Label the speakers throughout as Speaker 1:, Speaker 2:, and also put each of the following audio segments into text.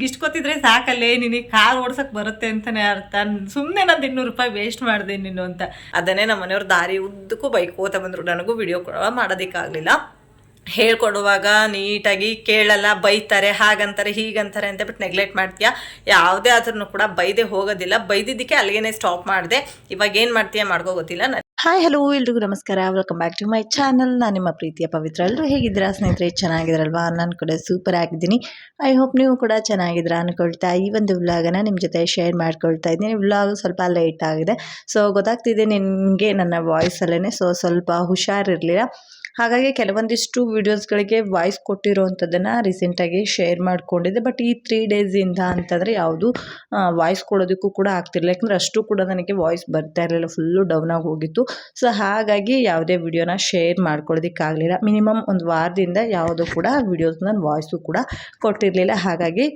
Speaker 1: ನಿನ್ಗೆ ಇಷ್ಟು ಗೊತ್ತಿದ್ರೆ ಸಾಕಲ್ಲೇ, ನಿನಗೆ ಕಾರ್ ಓಡ್ಸಕ್ ಬರುತ್ತೆ ಅಂತಾನೆ ಅರ್ಥ. ಸುಮ್ಮನೆ ನಾನು ಇನ್ನೂರು ರೂಪಾಯಿ ವೇಸ್ಟ್ ಮಾಡಿದೆ ನೀನು ಅಂತ. ಅದನ್ನೇ ನಮ್ಮ ಮನೆಯವ್ರ ದಾರಿ ಉದ್ದಕ್ಕೂ ಬೈಕ್ ಹೋತ ಬಂದರು. ನನಗೂ ವಿಡಿಯೋ ಕೂಡ ಮಾಡೋದಕ್ಕಾಗಲಿಲ್ಲ. ಹೇಳ್ಕೊಡುವಾಗ ನೀಟಾಗಿ ಕೇಳಲ್ಲ, ಬೈತಾರೆ, ಹಾಗಂತಾರೆ, ಹೀಗಂತಾರೆ ಅಂತ ಬಿಟ್ಟು ನೆಗ್ಲೆಕ್ಟ್ ಮಾಡ್ತೀಯಾ? ಯಾವುದೇ ಆದ್ರೂ ಕೂಡ ಬೈದೇ ಹೋಗೋದಿಲ್ಲ. ಬೈದಿದ್ದಕ್ಕೆ ಅಲ್ಲಿಗೆ ಸ್ಟಾಪ್ ಮಾಡಿದೆ. ಇವಾಗ ಏನು ಮಾಡ್ತೀಯಾ ಮಾಡ್ಕೋ ಗೊತ್ತಿಲ್ಲ. ನಾನು
Speaker 2: ಹಾಯ್ ಹಲೋ ಎಲ್ರಿಗೂ ನಮಸ್ಕಾರ. Welcome back to my channel ನಾನು ನಿಮ್ಮ ಪ್ರೀತಿಯ ಪವಿತ್ರ. ಎಲ್ಲರೂ ಹೇಗಿದ್ದೀರಾ? ಸ್ನೇಹಿತರೆ ಚೆನ್ನಾಗಿದ್ರಲ್ವಾ ನಾನು ಕೂಡ ಸೂಪರ್ ಆಗಿದ್ದೀನಿ. ಐ ಹೋಪ್ ನೀವು ಕೂಡ ಚೆನ್ನಾಗಿದ್ದೀರಾ ಅಂದ್ಕೊಳ್ತಾ ಈ ಒಂದು ವ್ಲಾಗನ ನಿಮ್ಮ ಜೊತೆ ಶೇರ್ ಮಾಡ್ಕೊಳ್ತಾ ಇದ್ದೀನಿ. ವ್ಲಾಗ್ ಸ್ವಲ್ಪ ಲೇಟ್ ಆಗಿದೆ. ಸೊ ಗೊತ್ತಾಗ್ತಿದೆ ನಿಮಗೆ ನನ್ನ ವಾಯ್ಸಲ್ಲೇ ಸೊ ಸ್ವಲ್ಪ ಹುಷಾರಿರಲಿಲ್ಲ. ಹಾಗಾಗಿ ಕೆಲವೊಂದಿಷ್ಟು ವೀಡಿಯೋಸ್ಗಳಿಗೆ ವಾಯ್ಸ್ ಕೊಟ್ಟಿರೋವಂಥದ್ದನ್ನು ರೀಸೆಂಟಾಗಿ ಶೇರ್ ಮಾಡಿಕೊಂಡಿದ್ದೆ. ಬಟ್ ಈ ತ್ರೀ ಡೇಸಿಂದ ಅಂತಂದರೆ ಯಾವುದು ವಾಯ್ಸ್ ಕೊಡೋದಕ್ಕೂ ಕೂಡ ಆಗ್ತಿರಲಿಲ್ಲ. ಯಾಕಂದರೆ ಅಷ್ಟು ಕೂಡ ನನಗೆ ವಾಯ್ಸ್ ಬರ್ತಾ ಇರಲಿಲ್ಲ. ಫುಲ್ಲು ಡೌನ್ ಆಗಿ ಹೋಗಿತ್ತು. ಸೊ ಹಾಗಾಗಿ ಯಾವುದೇ ವಿಡಿಯೋನ ಶೇರ್ ಮಾಡ್ಕೊಳ್ಳೋದಕ್ಕಾಗಲಿಲ್ಲ. ಮಿನಿಮಮ್ ಒಂದು ವಾರದಿಂದ ಯಾವುದೂ ಕೂಡ ವೀಡಿಯೋಸ್ ನಾನು ವಾಯ್ಸು ಕೂಡ ಕೊಟ್ಟಿರಲಿಲ್ಲ. ಹಾಗಾಗಿ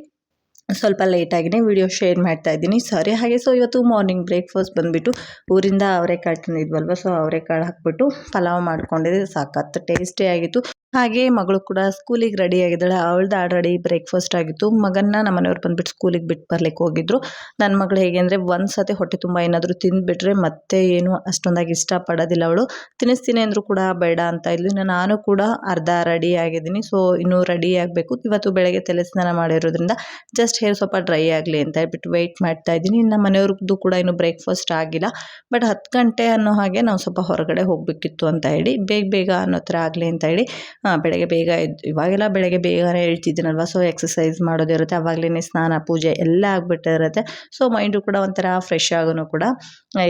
Speaker 2: ಸ್ವಲ್ಪ ಲೇಟಾಗಿನೇ ವಿಡಿಯೋ ಶೇರ್ ಮಾಡ್ತಾ ಇದ್ದೀನಿ. ಸಾರಿ, ಹಾಗೆ ಸೊ ಇವತ್ತು ಮಾರ್ನಿಂಗ್ ಬ್ರೇಕ್ಫಾಸ್ಟ್ ಬಂದುಬಿಟ್ಟು ಊರಿಂದ ಅವರೆಕಾಳು ತಂದಿದ್ವಲ್ವ ಸೊ ಅವರೆಕಾಳು ಹಾಕ್ಬಿಟ್ಟು ಪಲಾವ್ ಮಾಡ್ಕೊಂಡಿದ್ದೆ. ಸಾಕತ್ತು ಟೇಸ್ಟಿ ಆಗಿತ್ತು. ಹಾಗೆ ಮಗಳು ಕೂಡ ಸ್ಕೂಲಿಗೆ ರೆಡಿ ಆಗಿದ್ದಾಳೆ. ಅವಳ್ದು ಆಲ್ರೆಡಿ ಬ್ರೇಕ್ಫಾಸ್ಟ್ ಆಗಿತ್ತು. ಮಗನ್ನ ನಮ್ಮ ಮನೆಯವ್ರು ಬಂದುಬಿಟ್ಟು ಸ್ಕೂಲಿಗೆ ಬಿಟ್ಟು ಬರ್ಲಿಕ್ಕೆ ಹೋಗಿದ್ರು. ನನ್ನ ಮಗಳು ಹೇಗೆ ಅಂದರೆ ಒಂದು ಸತಿ ಹೊಟ್ಟೆ ತುಂಬ ಏನಾದರೂ ತಿಂದುಬಿಟ್ರೆ ಮತ್ತೆ ಏನು ಅಷ್ಟೊಂದಾಗಿ ಇಷ್ಟಪಡೋದಿಲ್ಲ ಅವಳು. ತಿನ್ನಿಸ್ತೀನಿ ಅಂದರೂ ಕೂಡ ಬೇಡ ಅಂತ ಇದ್ಲು. ನಾನು ಕೂಡ ಅರ್ಧ ರೆಡಿ ಆಗಿದ್ದೀನಿ. ಸೊ ಇನ್ನೂ ರೆಡಿ ಆಗಬೇಕು. ಇವತ್ತು ಬೆಳಗ್ಗೆ ತಲೆ ಸ್ನಾನ ಮಾಡಿರೋದ್ರಿಂದ ಜಸ್ಟ್ ಹೇರ್ ಸ್ವಲ್ಪ ಡ್ರೈ ಆಗಲಿ ಅಂತ ಹೇಳ್ಬಿಟ್ಟು ವೆಯ್ಟ್ ಮಾಡ್ತಾ ಇದ್ದೀನಿ. ಇನ್ನು ಮನೆಯವ್ರದ್ದು ಕೂಡ ಇನ್ನೂ ಬ್ರೇಕ್ಫಾಸ್ಟ್ ಆಗಿಲ್ಲ. ಬಟ್ ಹತ್ತು ಗಂಟೆ ಅನ್ನೋ ಹಾಗೆ ನಾವು ಸ್ವಲ್ಪ ಹೊರಗಡೆ ಹೋಗಬೇಕಿತ್ತು ಅಂತ ಹೇಳಿ, ಬೇಗ ಬೇಗ ಅನ್ನೋ ಥರ ಆಗಲಿ ಅಂತ ಹೇಳಿ ಬೆಳಗ್ಗೆ ಬೇಗ ಎದ್ದು ಇವಾಗೆಲ್ಲ ಬೆಳಗ್ಗೆ ಬೇಗನೆ ಹೇಳ್ತಿದ್ದೀನಲ್ವ ಸೊ ಎಕ್ಸಸೈಸ್ ಮಾಡೋದಿರುತ್ತೆ ಅವಾಗಲೇ ಸ್ನಾನ, ಪೂಜೆ ಎಲ್ಲ ಆಗಿಬಿಟ್ಟಿರುತ್ತೆ ಸೊ ಮೈಂಡು ಕೂಡ ಒಂಥರ ಫ್ರೆಶ್ ಆಗೋನು ಕೂಡ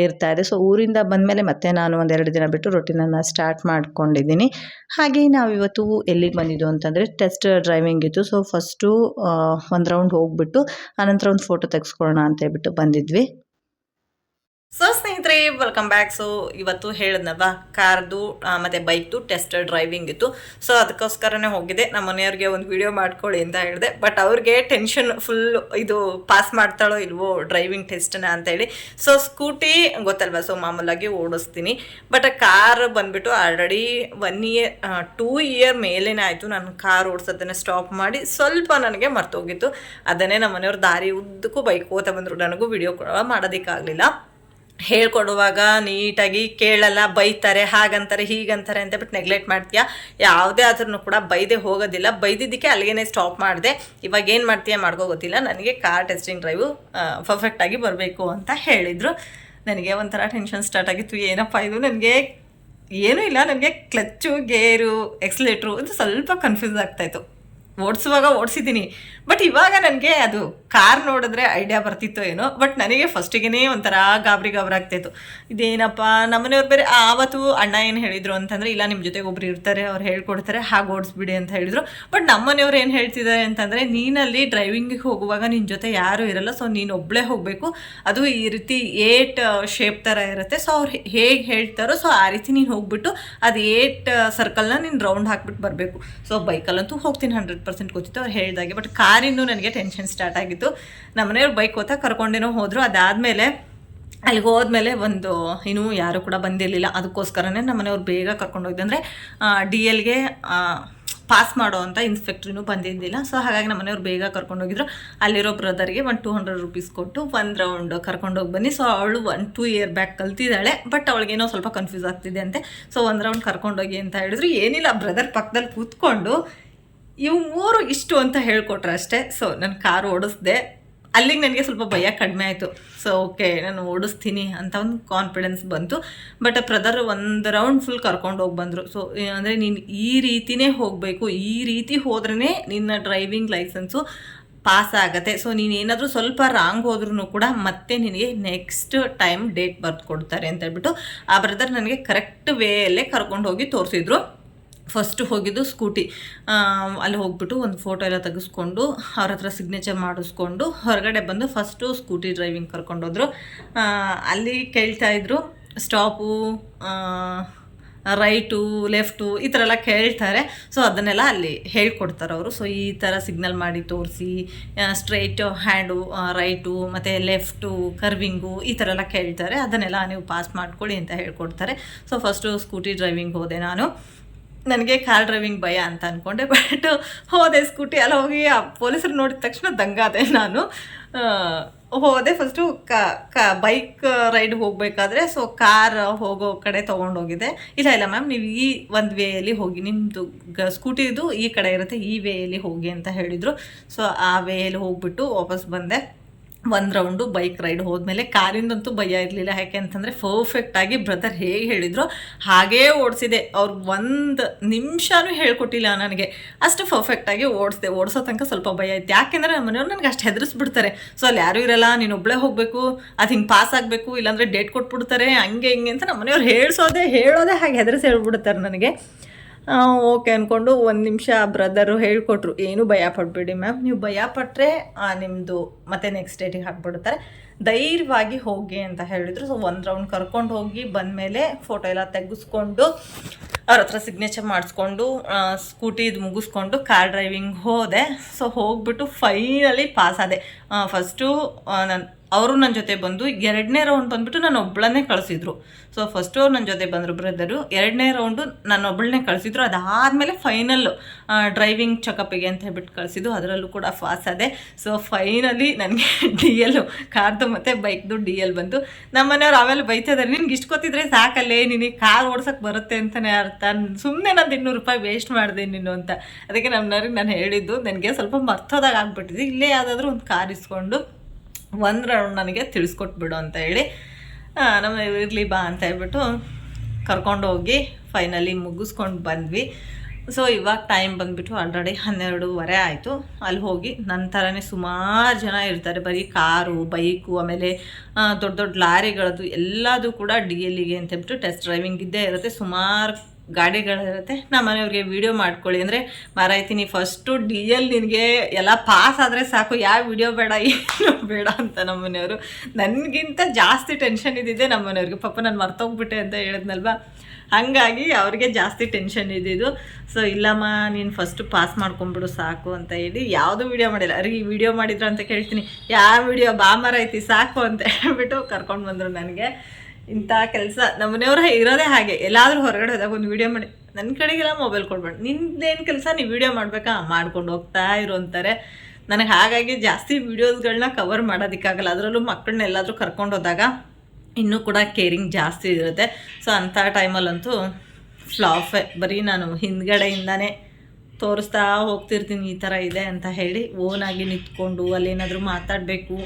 Speaker 2: ಇರ್ತಾ ಇದೆ. ಸೊ ಊರಿಂದ ಬಂದಮೇಲೆ ಮತ್ತೆ ನಾನು ಒಂದೆರಡು ದಿನ ಬಿಟ್ಟು ರೊಟೀನನ್ನು ಸ್ಟಾರ್ಟ್ ಮಾಡ್ಕೊಂಡಿದ್ದೀನಿ. ಹಾಗೆ ನಾವು ಇವತ್ತು ಎಲ್ಲಿಗೆ ಬಂದಿದ್ದು ಅಂತಂದರೆ ಟೆಸ್ಟ್ ಡ್ರೈವಿಂಗ್ ಇತ್ತು. ಸೊ ಫಸ್ಟು ಒಂದು ರೌಂಡ್ ಹೋಗಿಬಿಟ್ಟು, ಆನಂತರ ಒಂದು ಫೋಟೋ ತೆಗೆಸ್ಕೊಳ್ಳೋಣ ಅಂತ ಹೇಳ್ಬಿಟ್ಟು ಬಂದಿದ್ವಿ.
Speaker 1: ಸೊ ಸ್ನೇಹಿತರೆ ವೆಲ್ಕಮ್ ಬ್ಯಾಕ್ ಸೊ ಇವತ್ತು ಹೇಳಿದ್ನಲ್ವಾ ಕಾರ್ದು ಮತ್ತು ಬೈಕ್ದು ಟೆಸ್ಟ್ ಡ್ರೈವಿಂಗ್ ಇತ್ತು. ಸೊ ಅದಕ್ಕೋಸ್ಕರನೇ ಹೋಗಿದ್ದೆ ನಮ್ಮ ಮನೆಯವ್ರಿಗೆ ಒಂದು ವಿಡಿಯೋ ಮಾಡ್ಕೊಳ್ಳಿ ಅಂತ ಹೇಳಿದೆ. ಬಟ್ ಅವ್ರಿಗೆ ಟೆನ್ಷನ್ ಫುಲ್ ಇದು ಪಾಸ್ ಮಾಡ್ತಾಳೋ ಇಲ್ವೋ ಡ್ರೈವಿಂಗ್ ಟೆಸ್ಟನ್ನ ಅಂತೇಳಿ ಸೊ ಸ್ಕೂಟಿ ಗೊತ್ತಲ್ವ? ಸೊ ಮಾಮೂಲಾಗಿ ಓಡಿಸ್ತೀನಿ. ಬಟ್ ಕಾರ್ ಬಂದ್ಬಿಟ್ಟು already one year two year ಮೇಲೇ ಆಯಿತು ನಾನು ಕಾರ್ ಓಡಿಸೋದನ್ನು ಸ್ಟಾಪ್ ಮಾಡಿ. ಸ್ವಲ್ಪ ನನಗೆ ಮರ್ತೋಗಿತ್ತು. ಅದನ್ನೇ ನಮ್ಮ ಮನೆಯವ್ರ ದಾರಿ ಉದ್ದಕ್ಕೂ ಬೈಕ್ ಹೋತ ಬಂದರು. ನನಗೂ ವಿಡಿಯೋ ಕೂಡ ಮಾಡೋದಕ್ಕಾಗಲಿಲ್ಲ. ಹೇಳ್ಕೊಡುವಾಗ ನೀಟಾಗಿ ಕೇಳಲ್ಲ, ಬೈತಾರೆ, ಹಾಗಂತಾರೆ, ಹೀಗಂತಾರೆ ಅಂತ ಬಿಟ್ಟು ನೆಗ್ಲೆಕ್ಟ್ ಮಾಡ್ತೀಯಾ? ಯಾವುದೇ ಆದ್ರೂ ಕೂಡ ಬೈದೇ ಹೋಗೋದಿಲ್ಲ. ಬೈದಿದ್ದಕ್ಕೆ ಅಲ್ಲಿಗೆ ಸ್ಟಾಪ್ ಮಾಡಿದೆ. ಇವಾಗ ಏನು ಮಾಡ್ತೀಯಾ ಮಾಡ್ಕೋ ಗೊತ್ತಿಲ್ಲ. ನನಗೆ ಕಾರ್ ಟೆಸ್ಟಿಂಗ್ ಡ್ರೈವು ಪರ್ಫೆಕ್ಟಾಗಿ ಬರಬೇಕು ಅಂತ ಹೇಳಿದರು. ನನಗೆ ಒಂಥರ ಟೆನ್ಷನ್ ಸ್ಟಾರ್ಟ್ ಆಗಿತ್ತು. ಏನಪ್ಪ ಇದು? ನನಗೆ ಏನೂ ಇಲ್ಲ. ನನಗೆ ಕ್ಲಚ್ಚು ಗೇರು ಎಕ್ಸಲೇಟ್ರು ಇದು ಸ್ವಲ್ಪ ಕನ್ಫ್ಯೂಸ್ ಆಗ್ತಾಯಿತ್ತು ಓಡಿಸುವಾಗ ಓಡಿಸಿದ್ದೀನಿ. ಬಟ್ ಇವಾಗ ನನಗೆ ಅದು ಕಾರ್ ನೋಡಿದ್ರೆ ಐಡಿಯಾ ಬರ್ತಿತ್ತೋ ಏನೋ ಬಟ್ ನನಗೆ ಫಸ್ಟಿಗೆ ಒಂಥರ ಗಾಬರಿ ಗಾಬರಿ ಆಗ್ತಾಯಿತ್ತು ಇದೇನಪ್ಪ, ನಮ್ಮನೆಯವ್ರು ಬೇರೆ ಆವತ್ತು ಅಣ್ಣ ಏನು ಹೇಳಿದರು ಅಂತಂದರೆ, ಇಲ್ಲ ನಿಮ್ಮ ಜೊತೆಗೆ ಒಬ್ರು ಇರ್ತಾರೆ, ಅವ್ರು ಹೇಳ್ಕೊಡ್ತಾರೆ, ಹಾಗೆ ಓಡಿಸ್ಬಿಡಿ ಅಂತ ಹೇಳಿದರು. ಬಟ್ ನಮ್ಮನೆಯವ್ರು ಏನು ಹೇಳ್ತಿದ್ದಾರೆ ಅಂತಂದರೆ, ನೀನಲ್ಲಿ ಡ್ರೈವಿಂಗಿಗೆ ಹೋಗುವಾಗ ನಿನ್ನ ಜೊತೆ ಯಾರೂ ಇರಲ್ಲ ಸೊ ನೀನು ಒಬ್ಬಳೇ ಹೋಗಬೇಕು. ಅದು ಈ ರೀತಿ ಏಟ್ ಶೇಪ್ ಥರ ಇರುತ್ತೆ. ಸೊ ಅವ್ರು ಹೇಗೆ ಹೇಳ್ತಾರೋ ಸೊ ಆ ರೀತಿ ನೀನು ಹೋಗ್ಬಿಟ್ಟು ಅದು ಏಟ್ ಸರ್ಕಲ್ನ ನೀನು ರೌಂಡ್ ಹಾಕ್ಬಿಟ್ಟು ಬರಬೇಕು. ಸೊ ಬೈಕಲ್ಲಂತೂ ಹೋಗ್ತೀನಿ ಹಂಡ್ರೆಡ್ ಪರ್ಸೆಂಟ್ ಗೊತ್ತಿತ್ತು ಅವ್ರು ಹೇಳಿದಾಗೆ ಬಟ್ ಕಾರಿಂದು ನನಗೆ ಟೆನ್ಷನ್ ಸ್ಟಾರ್ಟ್ ಆಗಿತ್ತು. ನಮ್ಮನೆಯವ್ರು ಬೈಕ್ ಹೋತಾ ಕರ್ಕೊಂಡೇನೋ ಹೋದರು. ಅದಾದಮೇಲೆ ಅಲ್ಲಿಗೆ ಹೋದ್ಮೇಲೆ ಒಂದು ಇನ್ನೂ ಯಾರು ಕೂಡ ಬಂದಿರಲಿಲ್ಲ. ಅದಕ್ಕೋಸ್ಕರನೇ ನಮ್ಮ ಮನೆಯವ್ರು ಬೇಗ ಕರ್ಕೊಂಡು ಹೋಗಿದ್ದೆ. ಅಂದರೆ ಡಿ ಎಲ್ಗೆ ಪಾಸ್ ಮಾಡೋ ಅಂತ ಇನ್ಸ್ಪೆಕ್ಟ್ರಿನೂ ಬಂದಿದ್ದಿಲ್ಲ ಸೊ ಹಾಗಾಗಿ ನಮ್ಮ ಮನೆಯವ್ರು ಬೇಗ ಕರ್ಕೊಂಡೋಗಿದ್ರು ಅಲ್ಲಿರೋ ಬ್ರದರ್ಗೆ ಒಂದು ಟೂ ಹಂಡ್ರೆಡ್ ರುಪೀಸ್ ಕೊಟ್ಟು ಒಂದು ರೌಂಡ್ ಕರ್ಕೊಂಡೋಗಿ ಬನ್ನಿ. ಸೊ ಅವಳು ಒನ್ ಟೂ ಇಯರ್ ಬ್ಯಾಕ್ ಕಲ್ತಿದ್ದಾಳೆ. ಬಟ್ ಅವಳಿಗೇನೋ ಸ್ವಲ್ಪ ಕನ್ಫ್ಯೂಸ್ ಆಗ್ತಿದೆ ಅಂತೆ. ಸೊ ಒಂದು ರೌಂಡ್ ಕರ್ಕೊಂಡೋಗಿ ಅಂತ ಹೇಳಿದ್ರು. ಏನಿಲ್ಲ ಬ್ರದರ್ ಪಕ್ಕದಲ್ಲಿ ಕೂತ್ಕೊಂಡು ಇವು ಮೂರು ಇಷ್ಟು ಅಂತ ಹೇಳ್ಕೊಟ್ರೆ ಅಷ್ಟೇ. ಸೊ ನಾನು ಕಾರು ಓಡಿಸ್ದೆ. ಅಲ್ಲಿಗೆ ನನಗೆ ಸ್ವಲ್ಪ ಭಯ ಕಡಿಮೆ ಆಯಿತು. ಸೊ ಓಕೆ ನಾನು ಓಡಿಸ್ತೀನಿ ಅಂತ ಒಂದು ಕಾನ್ಫಿಡೆನ್ಸ್ ಬಂತು. ಬಟ್ ಬ್ರದರ್ ಒಂದು ರೌಂಡ್ ಫುಲ್ ಕರ್ಕೊಂಡು ಹೋಗಿ ಬಂದರು. ಸೊ ಅಂದರೆ ನೀನು ಈ ರೀತಿನೇ ಹೋಗಬೇಕು. ಈ ರೀತಿ ಹೋದ್ರೇ ನಿನ್ನ ಡ್ರೈವಿಂಗ್ ಲೈಸೆನ್ಸು ಪಾಸ್ ಆಗುತ್ತೆ. ಸೊ ನೀನೇನಾದರೂ ಸ್ವಲ್ಪ ರಾಂಗ್ ಹೋದ್ರೂ ಕೂಡ ಮತ್ತೆ ನಿನಗೆ ನೆಕ್ಸ್ಟ್ ಟೈಮ್ ಡೇಟ್ ಬರ್ದು ಕೊಡ್ತಾರೆ ಅಂತ ಹೇಳ್ಬಿಟ್ಟು ಆ ಬ್ರದರ್ ನನಗೆ ಕರೆಕ್ಟ್ ವೇಯಲ್ಲೇ ಕರ್ಕೊಂಡು ಹೋಗಿ ತೋರಿಸಿದ್ರು. ಫಸ್ಟ್ ಹೋಗಿದ್ದು ಸ್ಕೂಟಿ ಅಲ್ಲಿ ಹೋಗ್ಬಿಟ್ಟು ಒಂದು ಫೋಟೋ ಎಲ್ಲ ತೆಗೆಸ್ಕೊಂಡು ಅವ್ರ ಹತ್ರ ಸಿಗ್ನೇಚರ್ ಮಾಡಿಸ್ಕೊಂಡು ಹೊರಗಡೆ ಬಂದು ಫಸ್ಟು ಸ್ಕೂಟಿ ಡ್ರೈವಿಂಗ್ ಕರ್ಕೊಂಡೋದ್ರು ಅಲ್ಲಿ ಕೇಳ್ತಾ ಇದ್ರು ಸ್ಟಾಪು ರೈಟು ಲೆಫ್ಟು ಈ ಥರ ಎಲ್ಲ ಕೇಳ್ತಾರೆ. ಸೊ ಅದನ್ನೆಲ್ಲ ಅಲ್ಲಿ ಹೇಳ್ಕೊಡ್ತಾರೆ ಅವರು. ಸೊ ಈ ಥರ ಸಿಗ್ನಲ್ ಮಾಡಿ ತೋರಿಸಿ ಸ್ಟ್ರೈಟ್ ಹ್ಯಾಂಡು ರೈಟು ಮತ್ತು ಲೆಫ್ಟು ಕರ್ವಿಂಗು ಈ ಥರ ಎಲ್ಲ ಕೇಳ್ತಾರೆ. ಅದನ್ನೆಲ್ಲ ನೀವು ಪಾಸ್ ಮಾಡ್ಕೊಳ್ಳಿ ಅಂತ ಹೇಳ್ಕೊಡ್ತಾರೆ. ಸೊ ಫಸ್ಟು ಸ್ಕೂಟಿ ಡ್ರೈವಿಂಗ್ ಹೋದೆ ನಾನು. ನನಗೆ ಕಾರ್ ಡ್ರೈವಿಂಗ್ ಭಯ ಅಂತ ಅಂದ್ಕೊಂಡೆ ಬಟ್ ಹೋದೆ ಸ್ಕೂಟಿ, ಅಲ್ಲಿ ಹೋಗಿ ಆ ಪೊಲೀಸರು ನೋಡಿದ ತಕ್ಷಣ ದಂಗಾದೆ ನಾನು. ಹೋದೆ ಫಸ್ಟು ಕ ಬೈಕ್ ರೈಡ್ ಹೋಗಬೇಕಾದ್ರೆ ಸೊ ಕಾರ್ ಹೋಗೋ ಕಡೆ ತೊಗೊಂಡೋಗಿದ್ದೆ. ಇಲ್ಲ ಇಲ್ಲ ಮ್ಯಾಮ್ ನೀವು ಈ ಒಂದು ವೇಯಲ್ಲಿ ಹೋಗಿ ನಿಮ್ಮದು ಗ ಸ್ಕೂಟಿದು ಈ ಕಡೆ ಇರುತ್ತೆ, ಈ ವೇಯಲ್ಲಿ ಹೋಗಿ ಅಂತ ಹೇಳಿದರು. ಸೊ ಆ ವೇಯಲ್ಲಿ ಹೋಗ್ಬಿಟ್ಟು ವಾಪಸ್ ಬಂದೆ. ಒಂದು ರೌಂಡು ಬೈಕ್ ರೈಡ್ ಹೋದ್ಮೇಲೆ ಕಾರಿಂದಂತೂ ಭಯ ಇರಲಿಲ್ಲ. ಯಾಕೆ ಅಂತಂದರೆ ಪರ್ಫೆಕ್ಟಾಗಿ ಬ್ರದರ್ ಹೇಗೆ ಹೇಳಿದ್ರು, ಹಾಗೇ ಓಡಿಸಿದೆ. ಅವ್ರು ಒಂದು ನಿಮಿಷನೂ ಹೇಳ್ಕೊಟ್ಟಿಲ್ಲ ನನಗೆ. ಅಷ್ಟು ಪರ್ಫೆಕ್ಟಾಗಿ ಓಡಿಸಿದೆ. ಓಡಿಸೋ ತನಕ ಸ್ವಲ್ಪ ಭಯ ಇತ್ತು. ಯಾಕೆಂದರೆ ನಮ್ಮ ಮನೆಯವ್ರು ನನಗೆ ಅಷ್ಟು ಹೆದರಿಸ್ಬಿಡ್ತಾರೆ. ಸೊ ಅಲ್ಲಿ ಯಾರೂ ಇರಲ್ಲ, ನೀನು ಒಬ್ಬಳೇ ಹೋಗಬೇಕು, ಅದು ಹಿಂಗೆ ಪಾಸ್ ಆಗಬೇಕು, ಇಲ್ಲಾಂದರೆ ಡೇಟ್ ಕೊಟ್ಬಿಡ್ತಾರೆ, ಹಂಗೆ ಹಿಂಗೆ ಅಂತ ನಮ್ಮ ಮನೆಯವ್ರು ಹೇಳ್ಸೋದೆ, ಹೇಳೋದೇ ಹಾಗೆ ಹೆದರಿಸಿ ಹೇಳ್ಬಿಡ್ತಾರೆ ನನಗೆ. ಓಕೆ ಅಂದ್ಕೊಂಡು ಒಂದು ನಿಮಿಷ ಬ್ರದರು ಹೇಳ್ಕೊಟ್ರು. ಏನು ಭಯ ಪಡಬೇಡಿ ಮ್ಯಾಮ್ ನೀವು ಭಯ ಪಟ್ಟರೆ ನಿಮ್ಮದು ಮತ್ತೆ ನೆಕ್ಸ್ಟ್ ಡೇಟಿಗೆ ಹಾಕ್ಬಿಡ್ತಾರೆ ಧೈರ್ಯವಾಗಿ ಹೋಗಿ ಅಂತ ಹೇಳಿದರು. ಸೊ ಒಂದು ರೌಂಡ್ ಕರ್ಕೊಂಡು ಹೋಗಿ ಬಂದಮೇಲೆ ಫೋಟೋ ಎಲ್ಲ ತೆಗೆಸ್ಕೊಂಡು, ಅವ್ರ ಹತ್ರ ಸಿಗ್ನೇಚರ್ ಮಾಡಿಸ್ಕೊಂಡು ಸ್ಕೂಟಿದು ಮುಗಿಸ್ಕೊಂಡು ಕಾರ್ ಡ್ರೈವಿಂಗ್ ಹೋದೆ. ಸೊ ಹೋಗ್ಬಿಟ್ಟು ಫೈನಲಿ ಪಾಸ್ ಆದೆ. ಫಸ್ಟು ನನ್ನ ಅವರು ನನ್ನ ಜೊತೆ ಬಂದು ಎರಡನೇ ರೌಂಡ್ ಬಂದುಬಿಟ್ಟು ನಾನು ಒಬ್ಬಳನ್ನೇ ಕಳಿಸಿದ್ರು. ಸೊ ಫಸ್ಟು ಅವ್ರು ನನ್ನ ಜೊತೆ ಬಂದರು ಬ್ರದರು ಎರಡನೇ ರೌಂಡು ನಾನು ಒಬ್ಬಳನ್ನೇ ಕಳಿಸಿದ್ರು. ಅದಾದಮೇಲೆ ಫೈನಲ್ಲು ಡ್ರೈವಿಂಗ್ ಚೆಕಪ್ಪಿಗೆ ಅಂತ ಹೇಳ್ಬಿಟ್ಟು ಕಳಿಸಿದ್ದು. ಅದರಲ್ಲೂ ಕೂಡ ಫಾಸ್ ಆದೆ ಸೊ ಫೈನಲಿ ನನಗೆ ಡಿ ಎಲ್ ಕಾರ್ದು ಮತ್ತು ಬೈಕ್ದು ಡಿ ಎಲ್ ಬಂತು ನಮ್ಮ ಮನೆಯವ್ರು ಆಮೇಲೆ ಬೈತಿದ್ದಾರೆ ನಿನ್ಗೆ ಇಷ್ಟು ಕೊತ್ತಿದ್ರೆ ಸಾಕಲ್ಲೇ, ನಿನಗೆ ಕಾರ್ ಓಡ್ಸೋಕ್ಕೆ ಬರುತ್ತೆ ಅಂತಲೇ ಅರ್ಥ. ಸುಮ್ಮನೆ ನಾನು ಇನ್ನೂರು ರೂಪಾಯಿ ವೇಸ್ಟ್ ಮಾಡಿದೆ ನೀನು ಅಂತ. ಅದಕ್ಕೆ ನಮ್ಮನವ್ರಿಗೆ ನಾನು ಹೇಳಿದ್ದು, ನನಗೆ ಸ್ವಲ್ಪ ಮರ್ತೋದಾಗ ಆಗ್ಬಿಟ್ಟಿದೆ. ಇಲ್ಲೇ ಯಾವುದಾದ್ರೂ ಒಂದು ಕಾರ್ ಇಸ್ಕೊಂಡು ಒಂದು ರೌಂಡ್ ನನಗೆ ತಿಳಿಸ್ಕೊಟ್ಬಿಡು ಅಂತ ಹೇಳಿ ನಮ್ಮ ಇರಲಿ ಬಾ ಅಂತ ಹೇಳ್ಬಿಟ್ಟು ಕರ್ಕೊಂಡು ಹೋಗಿ ಫೈನಲಿ ಮುಗಿಸ್ಕೊಂಡು ಬಂದ್ವಿ. ಸೊ ಇವಾಗ ಟೈಮ್ ಬಂದುಬಿಟ್ಟು ಆಲ್ರೆಡಿ ಹನ್ನೆರಡೂವರೆ ಆಯಿತು. ಅಲ್ಲಿ ಹೋಗಿ ನನ್ನ ಥರನೇ ಸುಮಾರು ಜನ ಇರ್ತಾರೆ. ಬರೀ ಕಾರು ಬೈಕು ಆಮೇಲೆ ದೊಡ್ಡ ದೊಡ್ಡ ಲಾರಿಗಳದ್ದು ಎಲ್ಲದೂ ಕೂಡ ಡಿ ಎಲ್ಲಿಗೆ ಅಂತ ಹೇಳ್ಬಿಟ್ಟು ಟೆಸ್ಟ್ ಡ್ರೈವಿಂಗ್ ಇದ್ದೇ ಇರುತ್ತೆ. ಸುಮಾರು ಗಾಡಿಗಳಿರುತ್ತೆ. ನಮ್ಮ ಮನೆಯವ್ರಿಗೆ ವಿಡಿಯೋ ಮಾಡ್ಕೊಳ್ಳಿ. ಅಂದರೆ, ಮಾರಾಯ್ತೀನಿ ಫಸ್ಟು ಡಿ ಎಲ್ ನಿನಗೆ ಎಲ್ಲ ಪಾಸ್ ಆದರೆ ಸಾಕು. ಯಾವ ವಿಡಿಯೋ ಬೇಡ, ಏನು ಬೇಡ ಅಂತ ನಮ್ಮ ಮನೆಯವರು. ನನಗಿಂತ ಜಾಸ್ತಿ ಟೆನ್ಷನ್ ಇದ್ದಿದ್ದೆ ನಮ್ಮ ಮನೆಯವ್ರಿಗೆ. ಪಾಪ ನಾನು ಮರ್ತೋಗ್ಬಿಟ್ಟೆ ಅಂತ ಹೇಳಿದ್ನಲ್ವಾ? ಹಾಗಾಗಿ ಅವ್ರಿಗೆ ಜಾಸ್ತಿ ಟೆನ್ಷನ್ ಇದ್ದಿದ್ದು. ಸೊ ಇಲ್ಲಮ್ಮ, ನೀನು ಫಸ್ಟು ಪಾಸ್ ಮಾಡ್ಕೊಂಬಿಡು ಸಾಕು ಅಂತ ಹೇಳಿ. ಯಾವುದೂ ವಿಡಿಯೋ ಮಾಡಿಲ್ಲ. ಅವ್ರಿಗೆ ಈ ವಿಡಿಯೋ ಮಾಡಿದ್ರು ಅಂತ ಕೇಳ್ತೀನಿ. ಯಾವ ವಿಡಿಯೋ ಬಾಮರ ಐತಿ ಸಾಕು ಅಂತ ಹೇಳ್ಬಿಟ್ಟು ಕರ್ಕೊಂಡು ಬಂದರು ನನಗೆ. ಇಂಥ ಕೆಲಸ ನಮ್ಮನೆಯವ್ರ ಇರೋದೇ ಹಾಗೆ. ಎಲ್ಲಾದರೂ ಹೊರಗಡೆ ಹೋದಾಗ ಒಂದು ವಿಡಿಯೋ ಮಾಡಿ. ನನ್ನ ಕಡೆಗೆಲ್ಲ ಮೊಬೈಲ್ ಕೊಡ್ಬೇಡ. ನಿಂದೇನು ಕೆಲಸ ನೀವು ವಿಡಿಯೋ ಮಾಡಬೇಕಾ? ಮಾಡ್ಕೊಂಡು ಹೋಗ್ತಾ ಇರು ಅಂತಾರೆ. ನನಗೆ ಹಾಗಾಗಿ ಜಾಸ್ತಿ ವೀಡಿಯೋಸ್ಗಳನ್ನ ಕವರ್ ಮಾಡೋದಕ್ಕಾಗಲ್ಲ. ಅದರಲ್ಲೂ ಮಕ್ಕಳನ್ನ ಎಲ್ಲಾದರೂ ಕರ್ಕೊಂಡು ಹೋದಾಗ ಇನ್ನೂ ಕೂಡ ಕೇರಿಂಗ್ ಜಾಸ್ತಿ ಇರುತ್ತೆ. ಸೊ ಅಂಥ ಟೈಮಲ್ಲಂತೂ ಫ್ಲಾಫೆ ಬರೀ ನಾನು ಹಿಂದ್ಗಡೆಯಿಂದನೇ ತೋರಿಸ್ತಾ ಹೋಗ್ತಿರ್ತೀನಿ ಈ ಥರ ಇದೆ ಅಂತ ಹೇಳಿ ಓನಾಗಿ ನಿಂತ್ಕೊಂಡು ಅಲ್ಲೇನಾದರೂ ಮಾತಾಡಬೇಕು.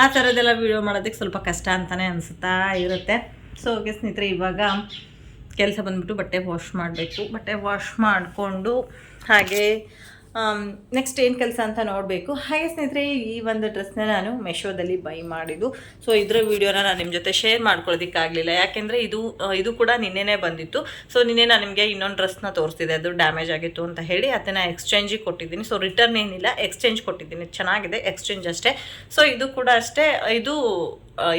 Speaker 1: ಆ ಥರದ್ದೆಲ್ಲ ವೀಡಿಯೋ ಮಾಡೋದಕ್ಕೆ ಸ್ವಲ್ಪ ಕಷ್ಟ ಅಂತಲೇ ಅನಿಸುತ್ತಾ ಇರುತ್ತೆ. ಸೊ ಓಕೆ ಸ್ನೇಹಿತರೆ, ಇವಾಗ ಕೆಲಸ ಬಂದ್ಬಿಟ್ಟು ಬಟ್ಟೆ ವಾಶ್ ಮಾಡಬೇಕು. ಬಟ್ಟೆ ವಾಶ್ ಮಾಡಿಕೊಂಡು ಹಾಗೆ ನೆಕ್ಸ್ಟ್ ಏನು ಕೆಲಸ ಅಂತ ನೋಡಬೇಕು. ಹಾಗೆ ಸ್ನೇಹಿತರೆ, ಈ ಒಂದು ಡ್ರೆಸ್ನ ನಾನು ಮೆಶೋದಲ್ಲಿ ಬೈ ಮಾಡಿದ್ದು. ಸೊ ಇದರ ವಿಡಿಯೋನ ನಾನು ನಿಮ್ಮ ಜೊತೆ ಶೇರ್ ಮಾಡ್ಕೊಳ್ಳೋದಕ್ಕಾಗಲಿಲ್ಲ ಯಾಕೆಂದರೆ ಇದು ಇದು ಕೂಡ ನಿನ್ನೆನೇ ಬಂದಿತ್ತು. ಸೊ ನಿನ್ನೆ ನಾನು ನಿಮಗೆ ಇನ್ನೊಂದು ಡ್ರೆಸ್ನ ತೋರಿಸ್ತಿದೆ ಅದು ಡ್ಯಾಮೇಜ್ ಆಗಿತ್ತು ಅಂತ ಹೇಳಿ ಅದನ್ನು ಎಕ್ಸ್ಚೇಂಜಿಗೆ ಕೊಟ್ಟಿದ್ದೀನಿ. ಸೊ ರಿಟರ್ನ್ ಏನಿಲ್ಲ ಎಕ್ಸ್ಚೇಂಜ್ ಕೊಟ್ಟಿದ್ದೀನಿ. ಚೆನ್ನಾಗಿದೆ ಎಕ್ಸ್ಚೇಂಜ್ ಅಷ್ಟೇ. ಸೊ ಇದು ಕೂಡ ಅಷ್ಟೇ, ಇದು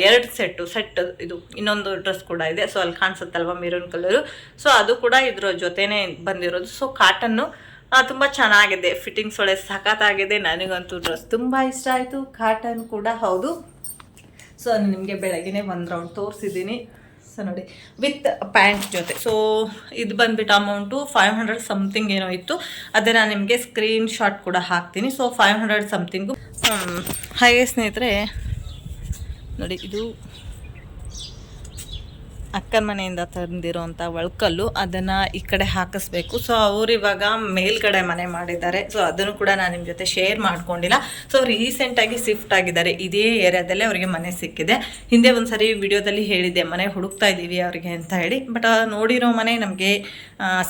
Speaker 1: ಎರಡು ಸೆಟ್ಟು ಸೆಟ್ ಇದು, ಇನ್ನೊಂದು ಡ್ರೆಸ್ ಕೂಡ ಇದೆ. ಸೊ ಅಲ್ಲಿ ಕಾಣಿಸುತ್ತಲ್ವ ಮೆರೂನ್ ಕಲರು ಸೊ ಅದು ಕೂಡ ಇದ್ರ ಜೊತೆನೇ ಬಂದಿರೋದು. ಸೊ ಕಾಟನ್ನು ತುಂಬ ಚೆನ್ನಾಗಿದೆ. ಫಿಟ್ಟಿಂಗ್ಸ್ ಒಳ್ಳೆ ಸಖತ್ತಾಗಿದೆ. ನನಗಂತೂ ಡ್ರೆಸ್ ತುಂಬ ಇಷ್ಟ ಆಯಿತು. ಕಾಟನ್ ಕೂಡ ಹೌದು. ಸೊ ನಿಮಗೆ ಬೆಳಗ್ಗೆ ಒಂದು ರೌಂಡ್ ತೋರಿಸಿದ್ದೀನಿ. ಸೊ ನೋಡಿ ವಿತ್ ಪ್ಯಾಂಟ್ ಜೊತೆ. ಸೊ ಇದು ಬಂದ್ಬಿಟ್ಟು ಅಮೌಂಟು ಫೈವ್ ಹಂಡ್ರೆಡ್ ಸಮಥಿಂಗ್ ಏನೋ ಇತ್ತು. ಅದೇ ನಾನು ನಿಮಗೆ ಸ್ಕ್ರೀನ್ ಶಾಟ್ ಕೂಡ ಹಾಕ್ತೀನಿ. ಸೊ ಫೈವ್ ಹಂಡ್ರೆಡ್ ಸಮಥಿಂಗು ಹಾಗೆ ಸ್ನೇಹಿತರೆ, ನೋಡಿ, ಇದು ಅಕ್ಕನ ಮನೆಯಿಂದ ತಂದಿರೋಂಥ ಒಳ್ಕಲ್ಲು ಅದನ್ನು ಈ ಕಡೆ ಹಾಕಿಸ್ಬೇಕು. ಸೊ ಅವ್ರು ಇವಾಗ ಮೇಲ್ಗಡೆ ಮನೆ ಮಾಡಿದ್ದಾರೆ. ಸೊ ಅದನ್ನು ಕೂಡ ನಾನು ನಿಮ್ಮ ಜೊತೆ ಶೇರ್ ಮಾಡ್ಕೊಂಡಿಲ್ಲ. ಸೊ ರೀಸೆಂಟಾಗಿ ಶಿಫ್ಟ್ ಆಗಿದ್ದಾರೆ. ಇದೇ ಏರಿಯಾದಲ್ಲೇ ಅವರಿಗೆ ಮನೆ ಸಿಕ್ಕಿದೆ. ಹಿಂದೆ ಒಂದು ಸರಿ ವಿಡಿಯೋದಲ್ಲಿ ಹೇಳಿದ್ದೆ, ಮನೆ ಹುಡುಕ್ತಾ ಇದ್ದೀವಿ ಅವರಿಗೆ ಅಂತ ಹೇಳಿ. ಬಟ್ ನೋಡಿರೋ ಮನೆ ನಮಗೆ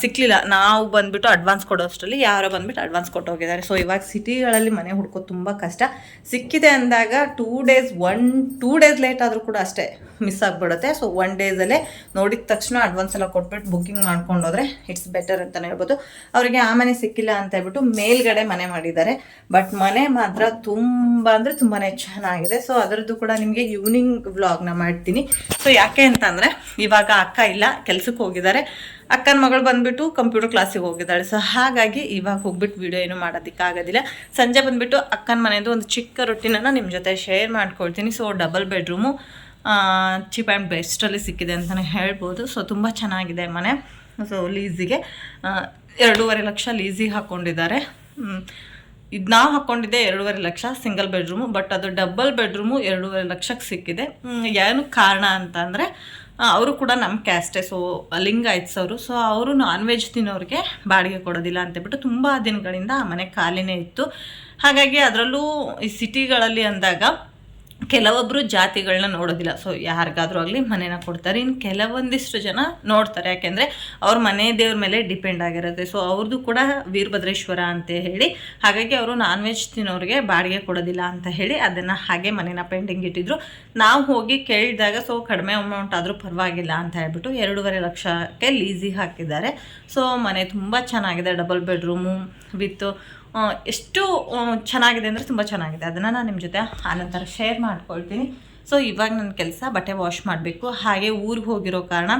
Speaker 1: ಸಿಕ್ಕಲಿಲ್ಲ ನಾವು ಬಂದ್ಬಿಟ್ಟು ಅಡ್ವಾನ್ಸ್ ಕೊಡೋಷ್ಟರಲ್ಲಿ ಯಾರೋ ಬಂದ್ಬಿಟ್ಟು ಅಡ್ವಾನ್ಸ್ ಕೊಟ್ಟೋಗಿದ್ದಾರೆ. ಸೊ ಇವಾಗ ಸಿಟಿಗಳಲ್ಲಿ ಮನೆ ಹುಡ್ಕೋದು ತುಂಬ ಕಷ್ಟ. ಸಿಕ್ಕಿದೆ ಅಂದಾಗ two days one two days late ಆದರೂ ಕೂಡ ಅಷ್ಟೇ ಮಿಸ್ ಆಗಿಬಿಡುತ್ತೆ. ಸೊ ಒನ್ ಡೇಸಲ್ಲೇ ನೋಡಿದ ತಕ್ಷಣ ಅಡ್ವಾನ್ಸ್ ಎಲ್ಲ ಕೊಟ್ಬಿಟ್ಟು ಬುಕ್ಕಿಂಗ್ ಮಾಡ್ಕೊಂಡು ಹೋದ್ರೆ ಇಟ್ಸ್ ಬೆಟರ್ ಅಂತಲೇ ಹೇಳ್ಬೋದು. ಅವರಿಗೆ ಆ ಮನೆ ಸಿಕ್ಕಿಲ್ಲ ಅಂತ ಹೇಳ್ಬಿಟ್ಟು ಮೇಲ್ಗಡೆ ಮನೆ ಮಾಡಿದ್ದಾರೆ. ಬಟ್ ಮನೆ ಮಾತ್ರ ತುಂಬ ಅಂದರೆ ತುಂಬಾ ಚೆನ್ನಾಗಿದೆ. ಸೊ ಅದರದ್ದು ಕೂಡ ನಿಮಗೆ ಈವ್ನಿಂಗ್ ವ್ಲಾಗ್ನ ಮಾಡ್ತೀನಿ. ಸೊ ಯಾಕೆ ಅಂತಂದರೆ ಇವಾಗ ಅಕ್ಕ ಇಲ್ಲ, ಕೆಲ್ಸಕ್ಕೆ ಹೋಗಿದ್ದಾರೆ. ಅಕ್ಕನ ಮಗಳು ಬಂದ್ಬಿಟ್ಟು ಕಂಪ್ಯೂಟರ್ ಕ್ಲಾಸಿಗೆ ಹೋಗಿದ್ದಾಳೆ. ಸೊ ಹಾಗಾಗಿ ಇವಾಗ ಹೋಗ್ಬಿಟ್ಟು ವಿಡಿಯೋ ಏನು ಮಾಡೋದಕ್ಕಾಗೋದಿಲ್ಲ. ಸಂಜೆ ಬಂದ್ಬಿಟ್ಟು ಅಕ್ಕನ ಮನೆಯದು ಒಂದು ಚಿಕ್ಕ ರೊಟ್ಟಿನ ನಿಮ್ಮ ಜೊತೆ ಶೇರ್ ಮಾಡ್ಕೊಳ್ತೀನಿ. So double bedroom cheap and ಬೆಸ್ಟಲ್ಲಿ ಸಿಕ್ಕಿದೆ ಅಂತಲೇ ಹೇಳ್ಬೋದು. ಸೊ ತುಂಬ ಚೆನ್ನಾಗಿದೆ ಮನೆ. ಸೊ ಲೀಸಿಗೆ ಎರಡೂವರೆ ಲಕ್ಷ ಲೀಸಿಗೆ ಹಾಕ್ಕೊಂಡಿದ್ದಾರೆ ಇದು ನಾವು ಹಾಕ್ಕೊಂಡಿದ್ದೆ ಎರಡೂವರೆ ಲಕ್ಷ ಸಿಂಗಲ್ ಬೆಡ್ರೂಮು ಬಟ್ ಅದು ಡಬಲ್ ಬೆಡ್ರೂಮು ಎರಡೂವರೆ ಲಕ್ಷಕ್ಕೆ ಸಿಕ್ಕಿದೆ. ಏನು ಕಾರಣ ಅಂತ ಅಂದರೆ ಅವರು ಕೂಡ ನಮ್ಮ ಕ್ಯಾಸ್ಟೆ ಸೊ ಲಿಂಗಾಯತ್ಸ್ ಅವರು ಸೊ ಅವರು ನಾನ್ ವೆಜ್ ತಿನ್ನೋರಿಗೆ ಬಾಡಿಗೆ ಕೊಡೋದಿಲ್ಲ ಅಂತೇಳ್ಬಿಟ್ಟು ತುಂಬ ದಿನಗಳಿಂದ ಆ ಮನೆ ಖಾಲಿನೇ ಇತ್ತು. ಹಾಗಾಗಿ ಅದರಲ್ಲೂ ಈ ಸಿಟಿಗಳಲ್ಲಿ ಅಂದಾಗ ಕೆಲವೊಬ್ಬರು ಜಾತಿಗಳನ್ನ ನೋಡೋದಿಲ್ಲ. ಸೊ ಯಾರಿಗಾದ್ರೂ ಆಗಲಿ ಮನೇನ ಕೊಡ್ತಾರೆ. ಇನ್ನು ಕೆಲವೊಂದಿಷ್ಟು ಜನ ನೋಡ್ತಾರೆ. ಯಾಕೆಂದರೆ ಅವ್ರ ಮನೆ ದೇವ್ರ ಮೇಲೆ ಡಿಪೆಂಡ್ ಆಗಿರುತ್ತೆ. ಸೊ ಅವ್ರದ್ದು ಕೂಡ ವೀರಭದ್ರೇಶ್ವರ ಅಂತ ಹೇಳಿ. ಹಾಗಾಗಿ ಅವರು ನಾನ್ ವೆಜ್ ತಿನ್ನೋರಿಗೆ ಬಾಡಿಗೆ ಕೊಡೋದಿಲ್ಲ ಅಂತ ಹೇಳಿ ಅದನ್ನು ಹಾಗೆ ಮನೇನ ಪೆಂಡಿಂಗ್ ಇಟ್ಟಿದ್ರು. ನಾವು ಹೋಗಿ ಕೇಳಿದಾಗ ಸೊ ಕಡಿಮೆ ಅಮೌಂಟ್ ಆದರೂ ಪರವಾಗಿಲ್ಲ ಅಂತ ಹೇಳ್ಬಿಟ್ಟು ಎರಡೂವರೆ ಲಕ್ಷಕ್ಕೆ ಲೀಸಿಗೆ ಹಾಕಿದ್ದಾರೆ. ಸೊ ಮನೆ ತುಂಬ ಚೆನ್ನಾಗಿದೆ. ಡಬಲ್ ಬೆಡ್ರೂಮು ವಿತ್ ಎಷ್ಟು ಚೆನ್ನಾಗಿದೆ ಅಂದರೆ ತುಂಬ ಚೆನ್ನಾಗಿದೆ. ಅದನ್ನು ನಾನು ನಿಮ್ಮ ಜೊತೆ ಆನಂತರ ಶೇರ್ ಮಾಡ್ಕೊಳ್ತೀನಿ. ಸೊ ಇವಾಗ ನನ್ನ ಕೆಲಸ ಬಟ್ಟೆ ವಾಶ್ ಮಾಡಬೇಕು. ಹಾಗೆ ಊರಿಗೆ ಹೋಗಿರೋ ಕಾರಣ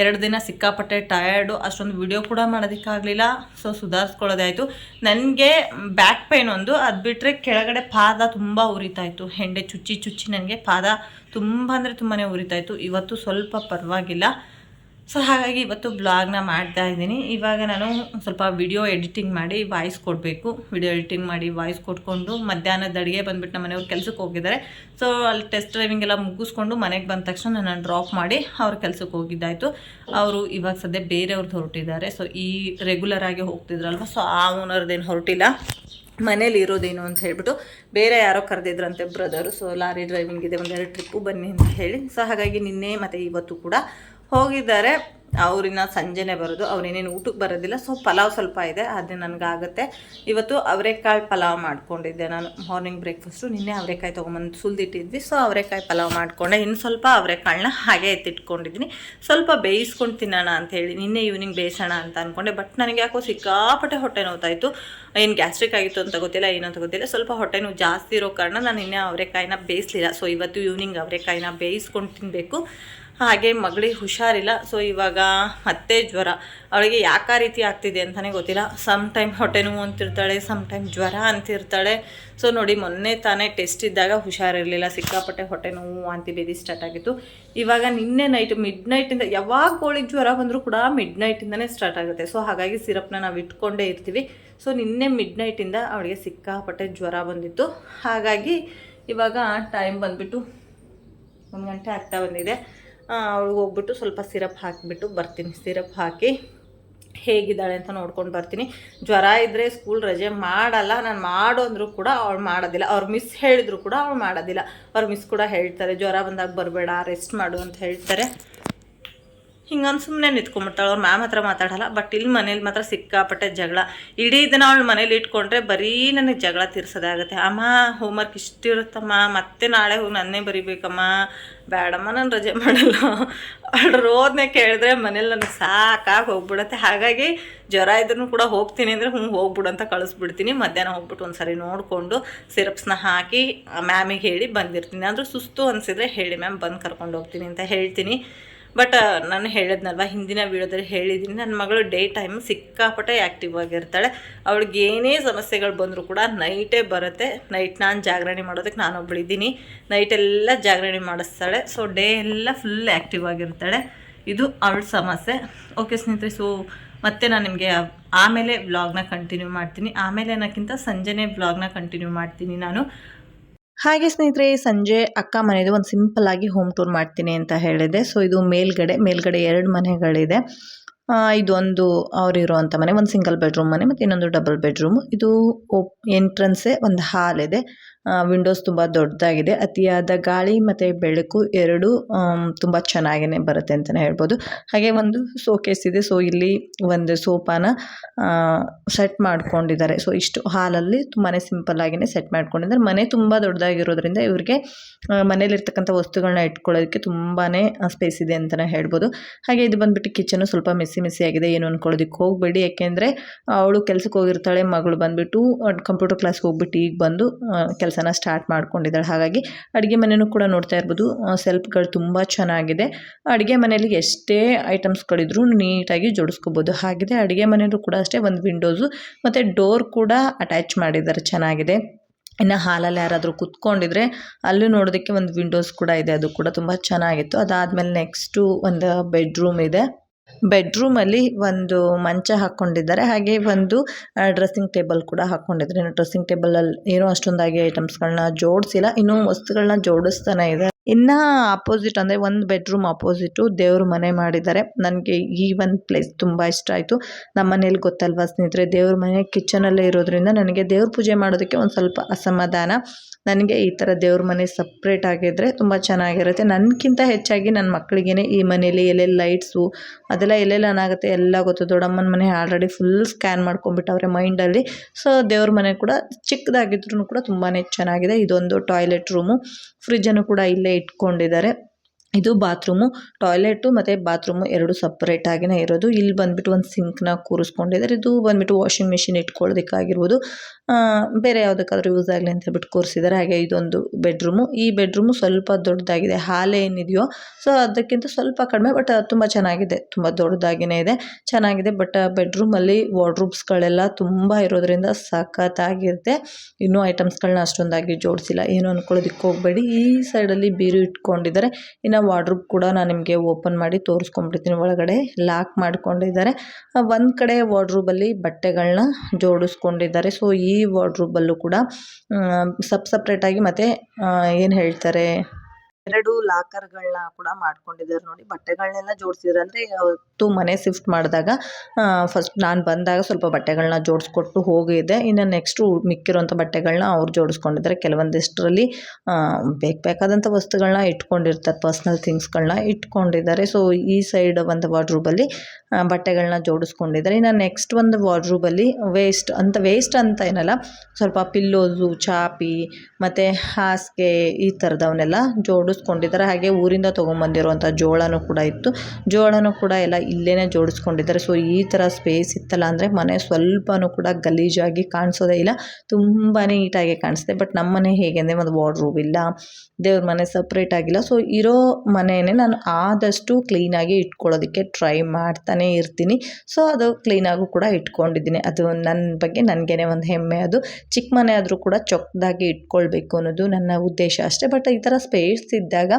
Speaker 1: ಎರಡು ದಿನ ಸಿಕ್ಕಾಪಟ್ಟೆ ಟಯರ್ಡು ಅಷ್ಟೊಂದು ವಿಡಿಯೋ ಕೂಡ ಮಾಡೋದಕ್ಕಾಗಲಿಲ್ಲ. ಸೊ ಸುಧಾರಿಸ್ಕೊಳ್ಳೋದಾಯಿತು ನನಗೆ ಬ್ಯಾಕ್ ಪೇನ್ ಒಂದು. ಅದು ಬಿಟ್ಟರೆ ಕೆಳಗಡೆ ಪಾದ ತುಂಬ ಉರಿತಾಯಿತ್ತು ಹೆಂಡೆ ಚುಚ್ಚಿ ಚುಚ್ಚಿ ನನಗೆ ಪಾದ ತುಂಬ ಅಂದರೆ ತುಂಬಾ ಉರಿತಾಯಿತ್ತು ಇವತ್ತು ಸ್ವಲ್ಪ ಪರವಾಗಿಲ್ಲ. ಸೊ ಹಾಗಾಗಿ ಇವತ್ತು ಬ್ಲಾಗ್ನ ಮಾಡ್ತಾ ಇದ್ದೀನಿ. ಇವಾಗ ನಾನು ಸ್ವಲ್ಪ ವಿಡಿಯೋ ಎಡಿಟಿಂಗ್ ಮಾಡಿ ವಾಯ್ಸ್ ಕೊಡಬೇಕು. ವಿಡಿಯೋ ಎಡಿಟಿಂಗ್ ಮಾಡಿ ವಾಯ್ಸ್ ಕೊಟ್ಕೊಂಡು ಮಧ್ಯಾಹ್ನದ ಅಡುಗೆ ಬಂದುಬಿಟ್ಟು ನಮ್ಮ ಮನೆಯವ್ರು ಕೆಲಸಕ್ಕೆ ಹೋಗಿದ್ದಾರೆ. ಸೊ ಅಲ್ಲಿ ಟೆಸ್ಟ್ ಡ್ರೈವಿಂಗ್ ಎಲ್ಲ ಮುಗಿಸ್ಕೊಂಡು ಮನೆಗೆ ಬಂದ ತಕ್ಷಣ ನಾನು ಡ್ರಾಪ್ ಮಾಡಿ ಅವ್ರ ಕೆಲಸಕ್ಕೆ ಹೋಗಿದ್ದಾಯಿತು. ಅವರು ಇವಾಗ ಸದ್ಯ ಬೇರೆಯವ್ರದ್ದು ಹೊರಟಿದ್ದಾರೆ. ಸೊ ಈ ರೆಗ್ಯುಲರ್ ಆಗಿ ಹೋಗ್ತಿದ್ರಲ್ವ? ಸೊ ಆ ಓನರ್ದೇನು ಹೊರಟಿಲ್ಲ. ಮನೇಲಿ ಇರೋದೇನು ಅಂತ ಹೇಳ್ಬಿಟ್ಟು ಬೇರೆ ಯಾರೋ ಕರೆದಿದ್ರಂತೆ ಬ್ರದರು ಸೊ ಲಾರಿ ಡ್ರೈವಿಂಗ್ ಇದೆ ಒಂದೆರಡು ಟ್ರಿಪ್ಪು ಬನ್ನಿ ಅಂತ ಹೇಳಿ. ಸೊ ಹಾಗಾಗಿ ನಿನ್ನೆ ಮತ್ತು ಇವತ್ತು ಕೂಡ ಹೋಗಿದ್ದಾರೆ. ಅವ್ರಿನ್ನ ಸಂಜೆನೆ ಬರೋದು. ಅವ್ರೇನೇನು ಊಟಕ್ಕೆ ಬರೋದಿಲ್ಲ. ಸೊ, ಪಲಾವ್ ಸ್ವಲ್ಪ ಇದೆ. ಅದೇ ನನಗಾಗುತ್ತೆ. ಇವತ್ತು ಅವರೆಕಾಳು ಪಲಾವ್ ಮಾಡ್ಕೊಂಡಿದ್ದೆ ನಾನು. ಮಾರ್ನಿಂಗ್ ಬ್ರೇಕ್ಫಾಸ್ಟು ನಿನ್ನೆ ಅವರೆಕಾಯಿ ತೊಗೊಂಬಂದು ಸುಲ್ದಿಟ್ಟಿದ್ವಿ. ಸೊ ಅವರೆಕಾಯಿ ಪಲಾವ್ ಮಾಡಿಕೊಂಡೆ. ಇನ್ನು ಸ್ವಲ್ಪ ಅವರೆಕಾಳನ್ನ ಹಾಗೆ ಎತ್ತಿಟ್ಕೊಂಡಿದ್ದೀನಿ. ಸ್ವಲ್ಪ ಬೇಯಿಸ್ಕೊಂಡು ತಿನ್ನೋಣ ಅಂತ ಹೇಳಿ. ನಿನ್ನೆ ಈವ್ನಿಂಗ್ ಬೇಯಿಸೋಣ ಅಂತ ಅಂದ್ಕೊಂಡೆ ಬಟ್ ನನಗೆ ಯಾಕೋ ಸಿಕ್ಕಾಪಟ್ಟೆ ಹೊಟ್ಟೆ ನೋತಾಯಿತು ಏನು ಗ್ಯಾಸ್ಟ್ರಿಕ್ ಆಗಿತ್ತು ಅಂತ ಗೊತ್ತಿಲ್ಲ, ಏನು ಅಂತ ಗೊತ್ತಿಲ್ಲ. ಸ್ವಲ್ಪ ಹೊಟ್ಟೆ ನೋವು ಜಾಸ್ತಿ ಇರೋ ಕಾರಣ ನಾನು ನಿನ್ನೆ ಅವರೆಕಾಯಿನ ಬೇಯಿಸಲಿಲ್ಲ. ಸೊ ಇವತ್ತು ಈವ್ನಿಂಗ್ ಅವರೆಕಾಯಿನ ಬೇಯಿಸ್ಕೊಂಡು ತಿನ್ನಬೇಕು ಹಾಗೆ ಮಗಳಿಗೆ ಹುಷಾರಿಲ್ಲ. ಸೊ ಇವಾಗ ಮತ್ತೆ ಜ್ವರ. ಅವಳಿಗೆ ಯಾಕೆ ರೀತಿ ಆಗ್ತಿದೆ ಅಂತಲೇ ಗೊತ್ತಿಲ್ಲ. ಸಮ್ ಟೈಮ್ ಹೊಟ್ಟೆ ನೋವು ಅಂತಿರ್ತಾಳೆ ಸಮ್ ಟೈಮ್ ಜ್ವರ ಅಂತಿರ್ತಾಳೆ. ಸೊ ನೋಡಿ, ಮೊನ್ನೆ ತಾನೇ ಟೆಸ್ಟ್ ಇದ್ದಾಗ ಹುಷಾರಿರಲಿಲ್ಲ. ಸಿಕ್ಕಾಪಟ್ಟೆ ಹೊಟ್ಟೆ ನೋವು ವಾಂತಿ ಬೇದಿ ಸ್ಟಾರ್ಟ್ ಆಗಿತ್ತು. ಇವಾಗ ನಿನ್ನೆ ನೈಟ್ ಮಿಡ್ ನೈಟಿಂದ ಯಾವಾಗ ಕೋಳಿ ಜ್ವರ ಬಂದರೂ ಕೂಡ ಮಿಡ್ ನೈಟಿಂದನೇ ಸ್ಟಾರ್ಟ್ ಆಗುತ್ತೆ. ಸೊ ಹಾಗಾಗಿ ಸಿರಪ್ನ ನಾವು ಇಟ್ಕೊಂಡೇ ಇರ್ತೀವಿ. ಸೊ ನಿನ್ನೆ ಮಿಡ್ ನೈಟಿಂದ ಅವಳಿಗೆ ಸಿಕ್ಕಾಪಟ್ಟೆ ಜ್ವರ ಬಂದಿತ್ತು. ಹಾಗಾಗಿ ಇವಾಗ ಟೈಮ್ ಬಂದುಬಿಟ್ಟು ಒಂದು ಗಂಟೆ ಆಗ್ತಾ ಬಂದಿದೆ. ಹೋಗ್ಬಿಟ್ಟು ಸ್ವಲ್ಪ ಸಿರಪ್ ಹಾಕಿಬಿಟ್ಟು ಬರ್ತೀನಿ. ಸಿರಪ್ ಹಾಕಿ ಹೇಗಿದ್ದಾಳೆ ಅಂತ ನೋಡ್ಕೊಂಡು ಬರ್ತೀನಿ. ಜ್ವರ ಇದ್ದರೆ ಸ್ಕೂಲ್ ರಜೆ ಮಾಡಲ್ಲ. ನಾನು ಮಾಡು ಅಂದರೂ ಕೂಡ ಅವ್ಳು ಮಾಡೋದಿಲ್ಲ. ಅವ್ರು ಮಿಸ್ ಹೇಳಿದ್ರು ಕೂಡ ಅವ್ಳು ಮಾಡೋದಿಲ್ಲ. ಅವ್ರ ಮಿಸ್ ಕೂಡ ಹೇಳ್ತಾರೆ, ಜ್ವರ ಬಂದಾಗ ಬರಬೇಡ ರೆಸ್ಟ್ ಮಾಡು ಅಂತ ಹೇಳ್ತಾರೆ. ಹಿಂಗಂದು ಸುಮ್ಮನೆ ನಿಂತ್ಕೊಂಡ್ಬಿಡ್ತಾಳೆ. ಅವ್ರ ಮ್ಯಾಮ್ ಹತ್ರ ಮಾತಾಡಲ್ಲ. ಬಟ್ ಇಲ್ಲಿ ಮನೇಲಿ ಮಾತ್ರ ಸಿಕ್ಕಾಪಟ್ಟೆ ಜಗಳ. ಇಡೀ ದಿನ ಅವಳು ಮನೇಲಿ ಇಟ್ಕೊಂಡ್ರೆ ಬರೀ ನನಗೆ ಜಗಳ ತೀರ್ಸೋದೇ ಆಗುತ್ತೆ. ಅಮ್ಮ ಹೋಮ್ವರ್ಕ್ ಇಷ್ಟಿರುತ್ತಮ್ಮ. ಮತ್ತೆ ನಾಳೆ ಹೋಗಿ ನನ್ನೇ ಬರಿಬೇಕಮ್ಮ. ಬೇಡಮ್ಮ ನಾನು ರಜೆ ಮಾಡಲ್ಲ. ಅವಳು ರೋದನೆ ಕೇಳಿದ್ರೆ ಮನೇಲಿ ನನಗೆ ಸಾಕಾಗಿ ಹೋಗ್ಬಿಡುತ್ತೆ. ಹಾಗಾಗಿ ಜ್ವರ ಇದ್ರೂ ಕೂಡ ಹೋಗ್ತೀನಿ ಅಂದರೆ ಹ್ಞೂ ಹೋಗ್ಬಿಡು ಅಂತ ಕಳಿಸ್ಬಿಡ್ತೀನಿ. ಮಧ್ಯಾಹ್ನ ಹೋಗ್ಬಿಟ್ಟು ಒಂದು ಸರಿ ನೋಡಿಕೊಂಡು ಸಿರಪ್ಸ್ನ ಹಾಕಿ ಮ್ಯಾಮಿಗೆ ಹೇಳಿ ಬಂದಿರ್ತೀನಿ. ಆದರೂ ಸುಸ್ತು ಅನಿಸಿದ್ರೆ ಹೇಳಿ ಮ್ಯಾಮ್ ಬಂದು ಕರ್ಕೊಂಡು ಹೋಗ್ತೀನಿ ಅಂತ ಹೇಳ್ತೀನಿ. ಬಟ್ ನಾನು ಹೇಳಿದ್ನಲ್ವ, ಹಿಂದಿನ ವೀಡಿಯೋದಲ್ಲಿ ಹೇಳಿದ್ದೀನಿ. ನನ್ನ ಮಗಳು ಡೇ ಟೈಮ್ ಸಿಕ್ಕಾಪಟ್ಟೆ ಆ್ಯಕ್ಟಿವ್ ಆಗಿರ್ತಾಳೆ. ಅವಳಿಗೆ ಏನೇ ಸಮಸ್ಯೆಗಳು ಬಂದರೂ ಕೂಡ ನೈಟೇ ಬರುತ್ತೆ. ನೈಟ್ ನಾನು ಜಾಗರಣೆ ಮಾಡೋದಕ್ಕೆ ನಾನು ಒಬ್ಬಳಿದ್ದೀನಿ ನೈಟೆಲ್ಲ ಜಾಗರಣೆ ಮಾಡಿಸ್ತಾಳೆ. ಸೊ ಡೇ ಎಲ್ಲ ಫುಲ್ ಆ್ಯಕ್ಟಿವ್ ಆಗಿರ್ತಾಳೆ. ಇದು ಅವಳ ಸಮಸ್ಯೆ. ಓಕೆ ಸ್ನೇಹಿತರೆ ಸೊ ಮತ್ತೆ ನಾನು ನಿಮಗೆ ಆಮೇಲೆ ವ್ಲಾಗ್ನ ಕಂಟಿನ್ಯೂ ಮಾಡ್ತೀನಿ. ಆಮೇಲೆ ಅನ್ನೋಕ್ಕಿಂತ ಸಂಜೆನೇ ವ್ಲಾಗ್ನ ಕಂಟಿನ್ಯೂ ಮಾಡ್ತೀನಿ ನಾನು.
Speaker 2: ಹಾಗೆ ಸ್ನೇಹಿತರೆ, ಸಂಜೆ ಅಕ್ಕ ಮನೆಯದು ಒಂದು ಸಿಂಪಲ್ ಆಗಿ ಹೋಮ್ ಟೂರ್ ಮಾಡ್ತೀನಿ ಅಂತ ಹೇಳಿದೆ. ಸೊ, ಇದು ಮೇಲ್ಗಡೆ ಮೇಲ್ಗಡೆ ಎರಡು ಮನೆಗಳಿದೆ. ಇದೊಂದು ಅವರಿರುವಂಥ ಮನೆ, ಒಂದು ಸಿಂಗಲ್ ಬೆಡ್ರೂಮ್ ಮನೆ, ಮತ್ತು ಇನ್ನೊಂದು ಡಬಲ್ ಬೆಡ್ರೂಮು ಇದು ಓಪ್ ಎಂಟ್ರೆನ್ಸೇ ಒಂದು ಹಾಲ್ ಇದೆ. ವಿಂಡೋಸ್ ತುಂಬ ದೊಡ್ಡದಾಗಿದೆ. ಅತಿಯಾದ ಗಾಳಿ ಮತ್ತು ಬೆಳಕು ಎರಡು ತುಂಬ ಚೆನ್ನಾಗೇ ಬರುತ್ತೆ ಅಂತಲೇ ಹೇಳ್ಬೋದು. ಹಾಗೆ ಒಂದು ಸೋಕೇಸ್ ಇದೆ. ಸೊ ಇಲ್ಲಿ ಒಂದು ಸೋಫಾನ ಸೆಟ್ ಮಾಡ್ಕೊಂಡಿದ್ದಾರೆ. ಸೊ ಇಷ್ಟು ಹಾಲಲ್ಲಿ ತುಂಬಾ ಸಿಂಪಲ್ ಆಗಿನೇ ಸೆಟ್ ಮಾಡ್ಕೊಂಡಿದ್ದಾರೆ. ಮನೆ ತುಂಬ ದೊಡ್ಡದಾಗಿರೋದ್ರಿಂದ ಇವ್ರಿಗೆ ಮನೇಲಿರ್ತಕ್ಕಂಥ ವಸ್ತುಗಳನ್ನ ಇಟ್ಕೊಳ್ಳೋದಕ್ಕೆ ತುಂಬಾ ಸ್ಪೇಸ್ ಇದೆ ಅಂತಲೇ ಹೇಳ್ಬೋದು. ಹಾಗೆ ಇದು ಬಂದುಬಿಟ್ಟು ಕಿಚನು ಸ್ವಲ್ಪ ಮೆಸ್ಸಿ ಮೆಸ್ಸಿ ಆಗಿದೆ. ಏನು ಅಂದ್ಕೊಳ್ಳೋದಕ್ಕೆ ಹೋಗಬೇಡಿ. ಯಾಕೆಂದರೆ, ಅವಳು ಕೆಲ್ಸಕ್ಕೆ ಹೋಗಿರ್ತಾಳೆ, ಮಗಳು ಬಂದುಬಿಟ್ಟು ಕಂಪ್ಯೂಟರ್ ಕ್ಲಾಸ್ಗೆ ಹೋಗ್ಬಿಟ್ಟು ಈಗ ಬಂದು ಕೆಲಸನ ಸ್ಟಾರ್ಟ್ ಮಾಡ್ಕೊಂಡಿದ್ದಾಳೆ. ಹಾಗಾಗಿ ಅಡುಗೆ ಮನೆಯೂ ಕೂಡ ನೋಡ್ತಾ ಇರ್ಬೋದು. ಸೆಲ್ಫ್ಗಳು ತುಂಬ ಚೆನ್ನಾಗಿದೆ. ಅಡುಗೆ ಮನೆಯಲ್ಲಿ ಎಷ್ಟೇ ಐಟಮ್ಸ್ಗಳಿದ್ರೂ ನೀಟಾಗಿ ಜೋಡಿಸ್ಕೋಬೋದು. ಹಾಗಿದೆ, ಅಡುಗೆ ಮನೆಯಲ್ಲೂ ಕೂಡ ಅಷ್ಟೇ ಒಂದು ವಿಂಡೋಸು ಮತ್ತು ಡೋರ್ ಕೂಡ ಅಟ್ಯಾಚ್ ಮಾಡಿದ್ದಾರೆ. ಚೆನ್ನಾಗಿದೆ. ಇನ್ನು ಹಾಲಲ್ಲಿ ಯಾರಾದರೂ ಕುತ್ಕೊಂಡಿದ್ರೆ ಅಲ್ಲೂ ನೋಡೋದಕ್ಕೆ ಒಂದು ವಿಂಡೋಸ್ ಕೂಡ ಇದೆ. ಅದು ಕೂಡ ತುಂಬ ಚೆನ್ನಾಗಿತ್ತು. ಅದಾದಮೇಲೆ ನೆಕ್ಸ್ಟು ಒಂದು ಬೆಡ್ರೂಮ್ ಇದೆ. ಬೆಡ್ರೂಮಲ್ಲಿ ಒಂದು ಮಂಚ ಹಾಕ್ಕೊಂಡಿದ್ದಾರೆ ಹಾಗೆ ಒಂದು ಡ್ರೆಸ್ಸಿಂಗ್ ಟೇಬಲ್ ಕೂಡ ಹಾಕ್ಕೊಂಡಿದ್ದಾರೆ ಇನ್ನು ಡ್ರೆಸ್ಸಿಂಗ್ ಟೇಬಲಲ್ಲಿ ಏನೂ ಅಷ್ಟೊಂದಾಗಿ ಐಟಮ್ಸ್ಗಳನ್ನ ಜೋಡಿಸಿಲ್ಲ. ಇನ್ನೂ ವಸ್ತುಗಳನ್ನ ಜೋಡಿಸ್ತಾನೆ ಇದೆ. ಇನ್ನು ಅಪೋಸಿಟ್ ಅಂದರೆ ಒಂದು ಬೆಡ್ರೂಮ್ ಅಪೋಸಿಟು ದೇವ್ರ ಮನೆ ಮಾಡಿದ್ದಾರೆ. ನನಗೆ ಈ ಒಂದು ಪ್ಲೇಸ್ ತುಂಬ ಇಷ್ಟ ಆಯಿತು. ನಮ್ಮ ಮನೇಲಿ ಗೊತ್ತಲ್ವಾ ಸ್ನೇಹಿತರೆ, ದೇವ್ರ ಮನೆ ಕಿಚನಲ್ಲೇ ಇರೋದ್ರಿಂದ ನನಗೆ ದೇವ್ರ ಪೂಜೆ ಮಾಡೋದಕ್ಕೆ ಒಂದು ಸ್ವಲ್ಪ ಅಸಮಾಧಾನ. ನನಗೆ ಈ ಥರ ದೇವ್ರ ಮನೆ ಸಪ್ರೇಟ್ ಆಗಿದ್ದರೆ ತುಂಬ ಚೆನ್ನಾಗಿರುತ್ತೆ. ನನಗಿಂತ ಹೆಚ್ಚಾಗಿ ನನ್ನ ಮಕ್ಕಳಿಗೇ ಈ ಮನೇಲಿ ಎಲ್ಲೆಲ್ಲಿ ಲೈಟ್ಸು ಅದೆಲ್ಲ ಎಲ್ಲೆಲ್ಲ ಏನಾಗುತ್ತೆ ಎಲ್ಲ ಗೊತ್ತು. ದೊಡ್ಡಮ್ಮನ ಮನೆ ಆಲ್ರೆಡಿ ಫುಲ್ ಸ್ಕ್ಯಾನ್ ಮಾಡ್ಕೊಂಡ್ಬಿಟ್ಟವ್ರೆ ಮೈಂಡಲ್ಲಿ ಸೊ ದೇವ್ರ ಮನೆ ಕೂಡ ಚಿಕ್ಕದಾಗಿದ್ರೂ ಕೂಡ ತುಂಬಾ ಚೆನ್ನಾಗಿದೆ. ಇದೊಂದು ಟಾಯ್ಲೆಟ್ ರೂಮು ಫ್ರಿಜ್ಜನ್ನು ಕೂಡ ಇಲ್ಲೇ ಇಟ್ಕೊಂಡಿದ್ದಾರೆ. ಇದು ಬಾತ್ರೂಮು, ಟಾಯ್ಲೆಟು ಮತ್ತು ಬಾತ್ರೂಮು ಎರಡು ಸಪರೇಟ್ ಆಗಿನೇ ಇರೋದು. ಇಲ್ಲಿ ಬಂದ್ಬಿಟ್ಟು ಒಂದು ಸಿಂಕ್ನ ಕೂರಿಸ್ಕೊಂಡಿದ್ದಾರೆ. ಇದು ಬಂದ್ಬಿಟ್ಟು ವಾಷಿಂಗ್ ಮಿಷಿನ್ ಇಟ್ಕೊಳ್ಳೋದಕ್ಕಾಗಿರ್ಬೋದು ಬೇರೆ ಯಾವುದಕ್ಕಾದ್ರೂ ಯೂಸ್ ಆಗಲಿ ಅಂತ ಹೇಳ್ಬಿಟ್ಟು ಕೂರಿಸಿದ್ದಾರೆ. ಹಾಗೆ ಇದೊಂದು ಬೆಡ್ರೂಮು. ಈ ಬೆಡ್ರೂಮು ಸ್ವಲ್ಪ ದೊಡ್ಡದಾಗಿದೆ. ಹಾಲ್ ಏನಿದೆಯೋ. ಸೊ, ಅದಕ್ಕಿಂತ ಸ್ವಲ್ಪ ಕಡಿಮೆ, ಬಟ್ ತುಂಬ ಚೆನ್ನಾಗಿದೆ. ತುಂಬ ದೊಡ್ಡದಾಗಿನೇ ಇದೆ. ಚೆನ್ನಾಗಿದೆ, ಬಟ್ ಬೆಡ್ರೂಮಲ್ಲಿ ವಾರ್ಡ್ರೂಬ್ಸ್ಗಳೆಲ್ಲ ತುಂಬ ಇರೋದ್ರಿಂದ ಸಖತ್ತಾಗಿರುತ್ತೆ. ಇನ್ನೂ ಐಟಮ್ಸ್ಗಳನ್ನ ಅಷ್ಟೊಂದಾಗಿ ಜೋಡಿಸಿಲ್ಲ. ಏನು ಅಂದ್ಕೊಳ್ಳೋದಕ್ಕೆ ಹೋಗಬೇಡಿ. ಈ ಸೈಡಲ್ಲಿ ಬೀರು ಇಟ್ಕೊಂಡಿದ್ದಾರೆ. ಇನ್ನು ವಾರ್ಡ್ರೂಬ್ ಕೂಡ ನಾನು ನಿಮಗೆ ಓಪನ್ ಮಾಡಿ ತೋರಿಸ್ಕೊಂಡ್ಬಿಡ್ತೀನಿ ಒಳಗಡೆ ಲಾಕ್ ಮಾಡಿಕೊಂಡಿದ್ದಾರೆ. ಒಂದು ಕಡೆ ವಾರ್ಡ್ರೂಬಲ್ಲಿ ಬಟ್ಟೆಗಳನ್ನ ಜೋಡಿಸ್ಕೊಂಡಿದ್ದಾರೆ. ಸೊ ಈ ವಾರ್ಡ್ರೂಬಲ್ಲೂ ಕೂಡ ಸಪ್ ಸಪ್ರೇಟಾಗಿ ಮತ್ತು ಏನು ಹೇಳ್ತಾರೆ? ಎರಡು ಲಾಕರ್ಗಳನ್ನ ಕೂಡ ಮಾಡ್ಕೊಂಡಿದ್ದಾರೆ ನೋಡಿ. ಬಟ್ಟೆಗಳನ್ನೆಲ್ಲ ಜೋಡಿಸಿದ್ದಾರೆ ಅಂದ್ರೆ ಅವತ್ತು ಮನೆ ಶಿಫ್ಟ್ ಮಾಡಿದಾಗ ಫಸ್ಟ್ ನಾನು ಬಂದಾಗ ಸ್ವಲ್ಪ ಬಟ್ಟೆಗಳನ್ನ ಜೋಡಿಸ್ಕೊಟ್ಟು ಹೋಗಿದ್ದೆ. ಇನ್ನು ನೆಕ್ಸ್ಟು ಮಿಕ್ಕಿರೋಂಥ ಬಟ್ಟೆಗಳನ್ನ ಅವ್ರು ಜೋಡಿಸ್ಕೊಂಡಿದ್ದಾರೆ. ಕೆಲವೊಂದಿಷ್ಟರಲ್ಲಿ ಬೇಕು ಬೇಕಾದಂಥ ವಸ್ತುಗಳನ್ನ ಇಟ್ಕೊಂಡಿರ್ತಾರೆ. ಪರ್ಸ್ನಲ್ ಥಿಂಗ್ಸ್ಗಳನ್ನ ಇಟ್ಕೊಂಡಿದ್ದಾರೆ. ಸೊ, ಈ ಸೈಡ್ ಒಂದು ವಾರ್ಡ್ರೂಬಲ್ಲಿ ಬಟ್ಟೆಗಳನ್ನ ಜೋಡಿಸ್ಕೊಂಡಿದ್ದಾರೆ. ಇನ್ನು ನೆಕ್ಸ್ಟ್ ಒಂದು ವಾರ್ಡ್ರೂಬಲ್ಲಿ ವೇಸ್ಟ್ ಅಂತ ವೇಸ್ಟ್ ಅಂತ ಏನಲ್ಲ, ಸ್ವಲ್ಪ ಪಿಲ್ಲೋಸು, ಚಾಪಿ, ಮತ್ತು ಹಾಸಿಗೆ ಈ ಥರದವನ್ನೆಲ್ಲ ಜೋಡಿಸ್ಕೊಂಡಿದ್ದಾರೆ. ಹಾಗೆ ಊರಿಂದ ತೊಗೊಂಬಂದಿರುವಂಥ ಜೋಳನೂ ಕೂಡ ಇತ್ತು. ಜೋಳನೂ ಕೂಡ ಎಲ್ಲ ಇಲ್ಲೇ ಜೋಡಿಸ್ಕೊಂಡಿದ್ದಾರೆ. ಸೊ ಈ ಥರ ಸ್ಪೇಸ್ ಇತ್ತಲ್ಲ ಅಂದರೆ ಮನೆ ಸ್ವಲ್ಪನೂ ಕೂಡ ಗಲೀಜಾಗಿ ಕಾಣಿಸೋದೇ ಇಲ್ಲ. ತುಂಬಾ ನೀಟಾಗಿ ಕಾಣಿಸುತ್ತೆ ಬಟ್ ನಮ್ಮ ಮನೆ ಹೇಗೆ ಅಂದರೆ ಒಂದು ವಾರ್ಡ್ರೂಬ್ ಇಲ್ಲ. ದೇವ್ರ ಮನೆ ಸಪ್ರೇಟ್ ಆಗಿಲ್ಲ. ಸೊ ಇರೋ ಮನೆಯೇ ನಾನು ಆದಷ್ಟು ಕ್ಲೀನಾಗಿ ಇಟ್ಕೊಳ್ಳೋದಕ್ಕೆ ಟ್ರೈ ಮಾಡ್ತಾನೆ ಇರ್ತೀನಿ. ಸೊ ಅದು ಕ್ಲೀನಾಗೂ ಕೂಡ ಇಟ್ಕೊಂಡಿದ್ದೀನಿ. ಅದು ನನ್ನ ಬಗ್ಗೆ ನನಗೇನೆ ಒಂದು ಹೆಮ್ಮೆ ಅದು. ಚಿಕ್ಕ ಮನೆ ಆದರೂ ಕೂಡ ಚೊಕ್ಕದಾಗಿ ಇಟ್ಕೊಳ್ಬೇಕು ಅನ್ನೋದು ನನ್ನ ಉದ್ದೇಶ ಅಷ್ಟೇ. ಬಟ್ ಈ ಥರ ಸ್ಪೇಸ್ ಇದ್ದಾಗ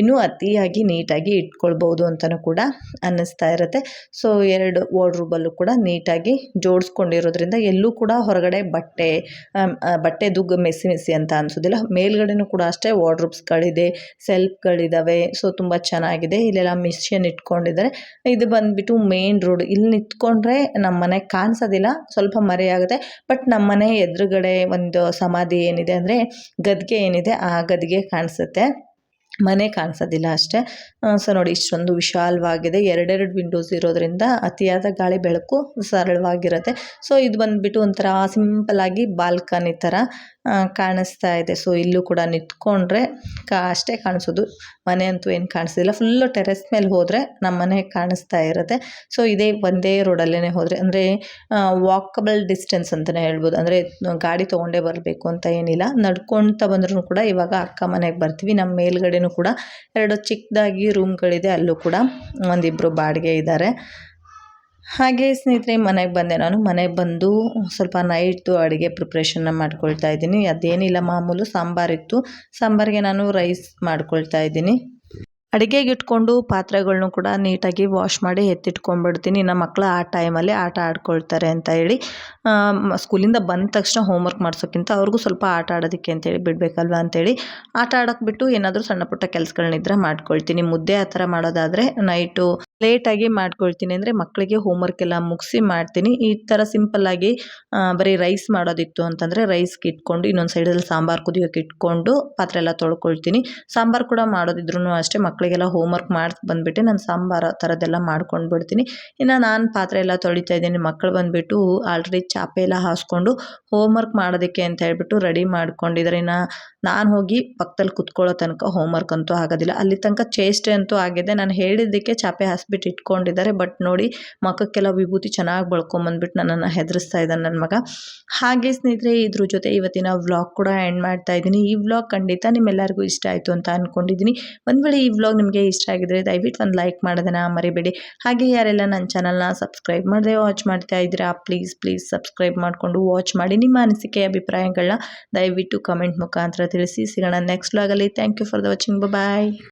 Speaker 2: ಇನ್ನೂ ಅತಿಯಾಗಿ ನೀಟಾಗಿ ಇಟ್ಕೊಳ್ಬೋದು ಅಂತಲೂ ಕೂಡ ಅನ್ನಿಸ್ತಾ ಇರುತ್ತೆ. ಸೊ ಎರಡು ವಾರ್ಡ್ರೂಬಲ್ಲೂ ಕೂಡ ನೀಟಾಗಿ ಜೋಡಿಸ್ಕೊಂಡಿರೋದ್ರಿಂದ ಎಲ್ಲೂ ಕೂಡ ಹೊರಗಡೆ ಬಟ್ಟೆ ಬಟ್ಟೆ ದುಗ್ ಮೆಸಿ ಮೆಸಿ ಅಂತ ಅನಿಸೋದಿಲ್ಲ. ಮೇಲ್ಗಡೆನೂ ಕೂಡ ಅಷ್ಟೇ ವಾರ್ಡ್ರೂಬ್ಸ್ಗಳಿದೆ ಸೆಲ್ಫ್ಗಳಿದ್ದಾವೆ ಸೊ ತುಂಬ ಚೆನ್ನಾಗಿದೆ. ಇಲ್ಲೆಲ್ಲ ಮಿಷನ್ ಇಟ್ಕೊಂಡಿದ್ದಾರೆ. ಇದು ಬಂದ್ಬಿಟ್ಟು ಮೇನ್ ರೋಡ್ ಇಲ್ಲಿ ನಿಂತ್ಕೊಂಡ್ರೆ ನಮ್ಮ ಮನೆ ಕಾಣಿಸೋದಿಲ್ಲ. ಸ್ವಲ್ಪ ಮರೆಯಾಗುತ್ತೆ ಬಟ್ ನಮ್ಮ ಮನೆ ಎದುರುಗಡೆ ಒಂದು ಸಮಾಧಿ ಏನಿದೆ ಅಂದರೆ ಗದ್ಗೆ ಏನಿದೆ ಆ ಗದ್ಗೆ ಕಾಣಿಸುತ್ತೆ. ಮನೆ ಕಾಣಿಸೋದಿಲ್ಲ ಅಷ್ಟೇ. ಸೊ ನೋಡಿ, ಇಷ್ಟೊಂದು ವಿಶಾಲವಾಗಿದೆ. ಎರಡೆರಡು ವಿಂಡೋಸ್ ಇರೋದ್ರಿಂದ ಅತಿಯಾದ ಗಾಳಿ ಬೆಳಕು ಸರಳವಾಗಿರುತ್ತೆ. ಸೊ ಇದು ಬಂದುಬಿಟ್ಟು ಒಂಥರ ಸಿಂಪಲ್ಲಾಗಿ ಬಾಲ್ಕನಿ ಥರ ಕಾಣಿಸ್ತಾ ಇದೆ. ಸೊ ಇಲ್ಲೂ ಕೂಡ ನಿಂತ್ಕೊಂಡ್ರೆ ಕಾ, ಅಷ್ಟೇ ಕಾಣಿಸೋದು. ಮನೆ ಅಂತೂ ಏನು ಕಾಣಿಸ್ತಿಲ್ಲ. ಫುಲ್ಲು ಟೆರೆಸ್ ಮೇಲೆ ಹೋದರೆ ನಮ್ಮ ಮನೆ ಕಾಣಿಸ್ತಾ ಇರುತ್ತೆ. ಸೊ ಇದೇ ಒಂದೇ ರೋಡಲ್ಲೇ ಹೋದರೆ, ಅಂದರೆ ವಾಕಬಲ್ ಡಿಸ್ಟೆನ್ಸ್ ಅಂತಲೇ ಹೇಳ್ಬೋದು. ಅಂದರೆ, ಗಾಡಿ ತೊಗೊಂಡೇ ಬರಬೇಕು ಅಂತ ಏನಿಲ್ಲ. ನಡ್ಕೊಳ್ತಾ ಬಂದ್ರೂ ಕೂಡ ಇವಾಗ ಅಕ್ಕ ಮನೆಗೆ ಬರ್ತೀವಿ. ನಮ್ಮ ಮೇಲ್ಗಡೆನೂ ಕೂಡ ಎರಡು ಚಿಕ್ಕದಾಗಿ ರೂಮ್ಗಳಿದೆ ಅಲ್ಲೂ ಕೂಡ ಒಂದಿಬ್ಬರು ಬಾಡಿಗೆ ಇದ್ದಾರೆ. ಹಾಗೆ ಸ್ನೇಹಿತರೆ, ಮನೆಗೆ ಬಂದೆ ನಾನು. ಮನೆಗೆ ಬಂದು ಸ್ವಲ್ಪ ನೈಟ್ದು ಅಡುಗೆ ಪ್ರಿಪ್ರೇಷನ್ನ ಮಾಡ್ಕೊಳ್ತಾ ಇದ್ದೀನಿ. ಅದೇನಿಲ್ಲ, ಮಾಮೂಲು ಸಾಂಬಾರಿತ್ತು ಸಾಂಬಾರಿಗೆ ನಾನು ರೈಸ್ ಮಾಡ್ಕೊಳ್ತಾ ಇದ್ದೀನಿ. ಅಡುಗೆಗೆ ಇಟ್ಕೊಂಡು ಪಾತ್ರೆಗಳನ್ನೂ ಕೂಡ ನೀಟಾಗಿ ವಾಶ್ ಮಾಡಿ ಎತ್ತಿಟ್ಕೊಂಡ್ಬಿಡ್ತೀನಿ ನಮ್ಮ ಮಕ್ಕಳು ಆ ಟೈಮಲ್ಲಿ ಆಟ ಆಡ್ಕೊಳ್ತಾರೆ ಅಂತ ಹೇಳಿ. ಸ್ಕೂಲಿಂದ ಬಂದ ತಕ್ಷಣ ಹೋಮ್ವರ್ಕ್ ಮಾಡ್ಸೋಕ್ಕಿಂತ ಅವ್ರಿಗೂ ಸ್ವಲ್ಪ ಆಟ ಆಡೋದಕ್ಕೆ ಅಂತೇಳಿ ಬಿಡಬೇಕಲ್ವ ಅಂತೇಳಿ ಆಟ ಆಡೋಕೆ ಬಿಟ್ಟು ಏನಾದರೂ ಸಣ್ಣ ಪುಟ್ಟ ಕೆಲಸಗಳನ್ನಿದ್ರೆ ಮಾಡ್ಕೊಳ್ತೀನಿ. ಮುದ್ದೆ ಆ ಥರ ಮಾಡೋದಾದರೆ ನೈಟು ಲೇಟಾಗಿ ಮಾಡ್ಕೊಳ್ತೀನಿ. ಅಂದರೆ ಮಕ್ಕಳಿಗೆ ಹೋಮ್ವರ್ಕ್ ಎಲ್ಲ ಮುಗಿಸಿ ಮಾಡ್ತೀನಿ. ಈ ಥರ ಸಿಂಪಲ್ಲಾಗಿ ಬರೀ ರೈಸ್ ಮಾಡೋದಿತ್ತು ಅಂತಂದರೆ ರೈಸ್ಗೆ ಇಟ್ಕೊಂಡು, ಇನ್ನೊಂದು ಸೈಡಲ್ಲಿ ಸಾಂಬಾರು ಕುದಿಯೋಕೆ ಇಟ್ಕೊಂಡು ಪಾತ್ರೆ ಎಲ್ಲ ತೊಳ್ಕೊಳ್ತೀನಿ. ಸಾಂಬಾರು ಕೂಡ ಮಾಡೋದಿದ್ರು ಅಷ್ಟೇ ಮಕ್ಕಳಿಗೆಲ್ಲ ಹೋಮ್ವರ್ಕ್ ಮಾಡಿ ಬಂದುಬಿಟ್ಟು ನಾನು ಸಾಂಬಾರು ಥರದ್ದೆಲ್ಲ ಮಾಡ್ಕೊಂಡು ಬಿಡ್ತೀನಿ ಇನ್ನು ನಾನು ಪಾತ್ರೆ ಎಲ್ಲ ತೊಳಿತಾ ಇದ್ದೀನಿ. ಮಕ್ಕಳು ಬಂದುಬಿಟ್ಟು ಆಲ್ರೆಡಿ ಚಾಪೆ ಎಲ್ಲ ಹಾಸ್ಕೊಂಡು ಹೋಮ್ವರ್ಕ್ ಮಾಡೋದಕ್ಕೆ ಅಂತ ಹೇಳ್ಬಿಟ್ಟು ರೆಡಿ ಮಾಡ್ಕೊಂಡಿದ್ದಾರೆ ಇನ್ನು ನಾನು ಹೋಗಿ ಪಕ್ಕದಲ್ಲಿ ಕುತ್ಕೊಳ್ಳೋ ತನಕ ಹೋಮ್ವರ್ಕ್ ಅಂತೂ ಆಗೋದಿಲ್ಲ. ಅಲ್ಲಿ ತನಕ ಚೇಷ್ಟೆ ಅಂತೂ ಆಗಿದೆ. ನಾನು ಹೇಳಿದ್ದಕ್ಕೆ ಚಾಪೆ ಹಾಸ್ಬಿಟ್ಟು ಇಟ್ಕೊಂಡಿದ್ದಾರೆ. ಬಟ್ ನೋಡಿ ಮಖಕ್ಕೆಲ್ಲ ವಿಭೂತಿ ಚೆನ್ನಾಗಿ ಬಳ್ಕೊಂಬಂದ್ಬಿಟ್ಟು ನನ್ನನ್ನು ಹೆದರಿಸ್ತಾ ಇದ್ದಾನೆ ನನ್ನ ಮಗ. ಹಾಗೆ ಸ್ನೇಹಿತರೆ, ಇದ್ರ ಜೊತೆ ಇವತ್ತಿನ ವ್ಲಾಗ್ ಕೂಡ ಎಂಡ್ ಮಾಡ್ತಾ ಇದ್ದೀನಿ. ಈ ವ್ಲಾಗ್ ಖಂಡಿತ ನಿಮ್ಮೆಲ್ಲರಿಗೂ ಇಷ್ಟ ಆಯಿತು ಅಂತ ಅಂದ್ಕೊಂಡಿದ್ದೀನಿ ಒಂದು ವೇಳೆ ಈ ವ್ಲಾಗ್ ನಿಮಗೆ ಇಷ್ಟ ಆಗಿದ್ರೆ ದಯವಿಟ್ಟು ಒಂದು ಲೈಕ್ ಮಾಡೋದನ್ನ ಮರಿಬೇಡಿ. ಹಾಗೆ ಯಾರೆಲ್ಲ ನನ್ನ ಚಾನಲ್ನ ಸಬ್ಸ್ಕ್ರೈಬ್ ಮಾಡಿದೆ ವಾಚ್ ಮಾಡ್ತಾ ಇದ್ದೀರಾ ಪ್ಲೀಸ್ ಪ್ಲೀಸ್ ಸಬ್ಸ್ಕ್ರೈಬ್ ಮಾಡಿಕೊಂಡು ವಾಚ್ ಮಾಡಿ ನಿಮ್ಮ ಅನಿಸಿಕೆ ಅಭಿಪ್ರಾಯಗಳನ್ನ ದಯವಿಟ್ಟು ಕಮೆಂಟ್ ಮುಖಾಂತರ ತಿಳಿಸಿ. ಸಿಗೋಣ ನೆಕ್ಸ್ಟ್ ವ್ಲಾಗಲ್ಲಿ thank you for the watching bye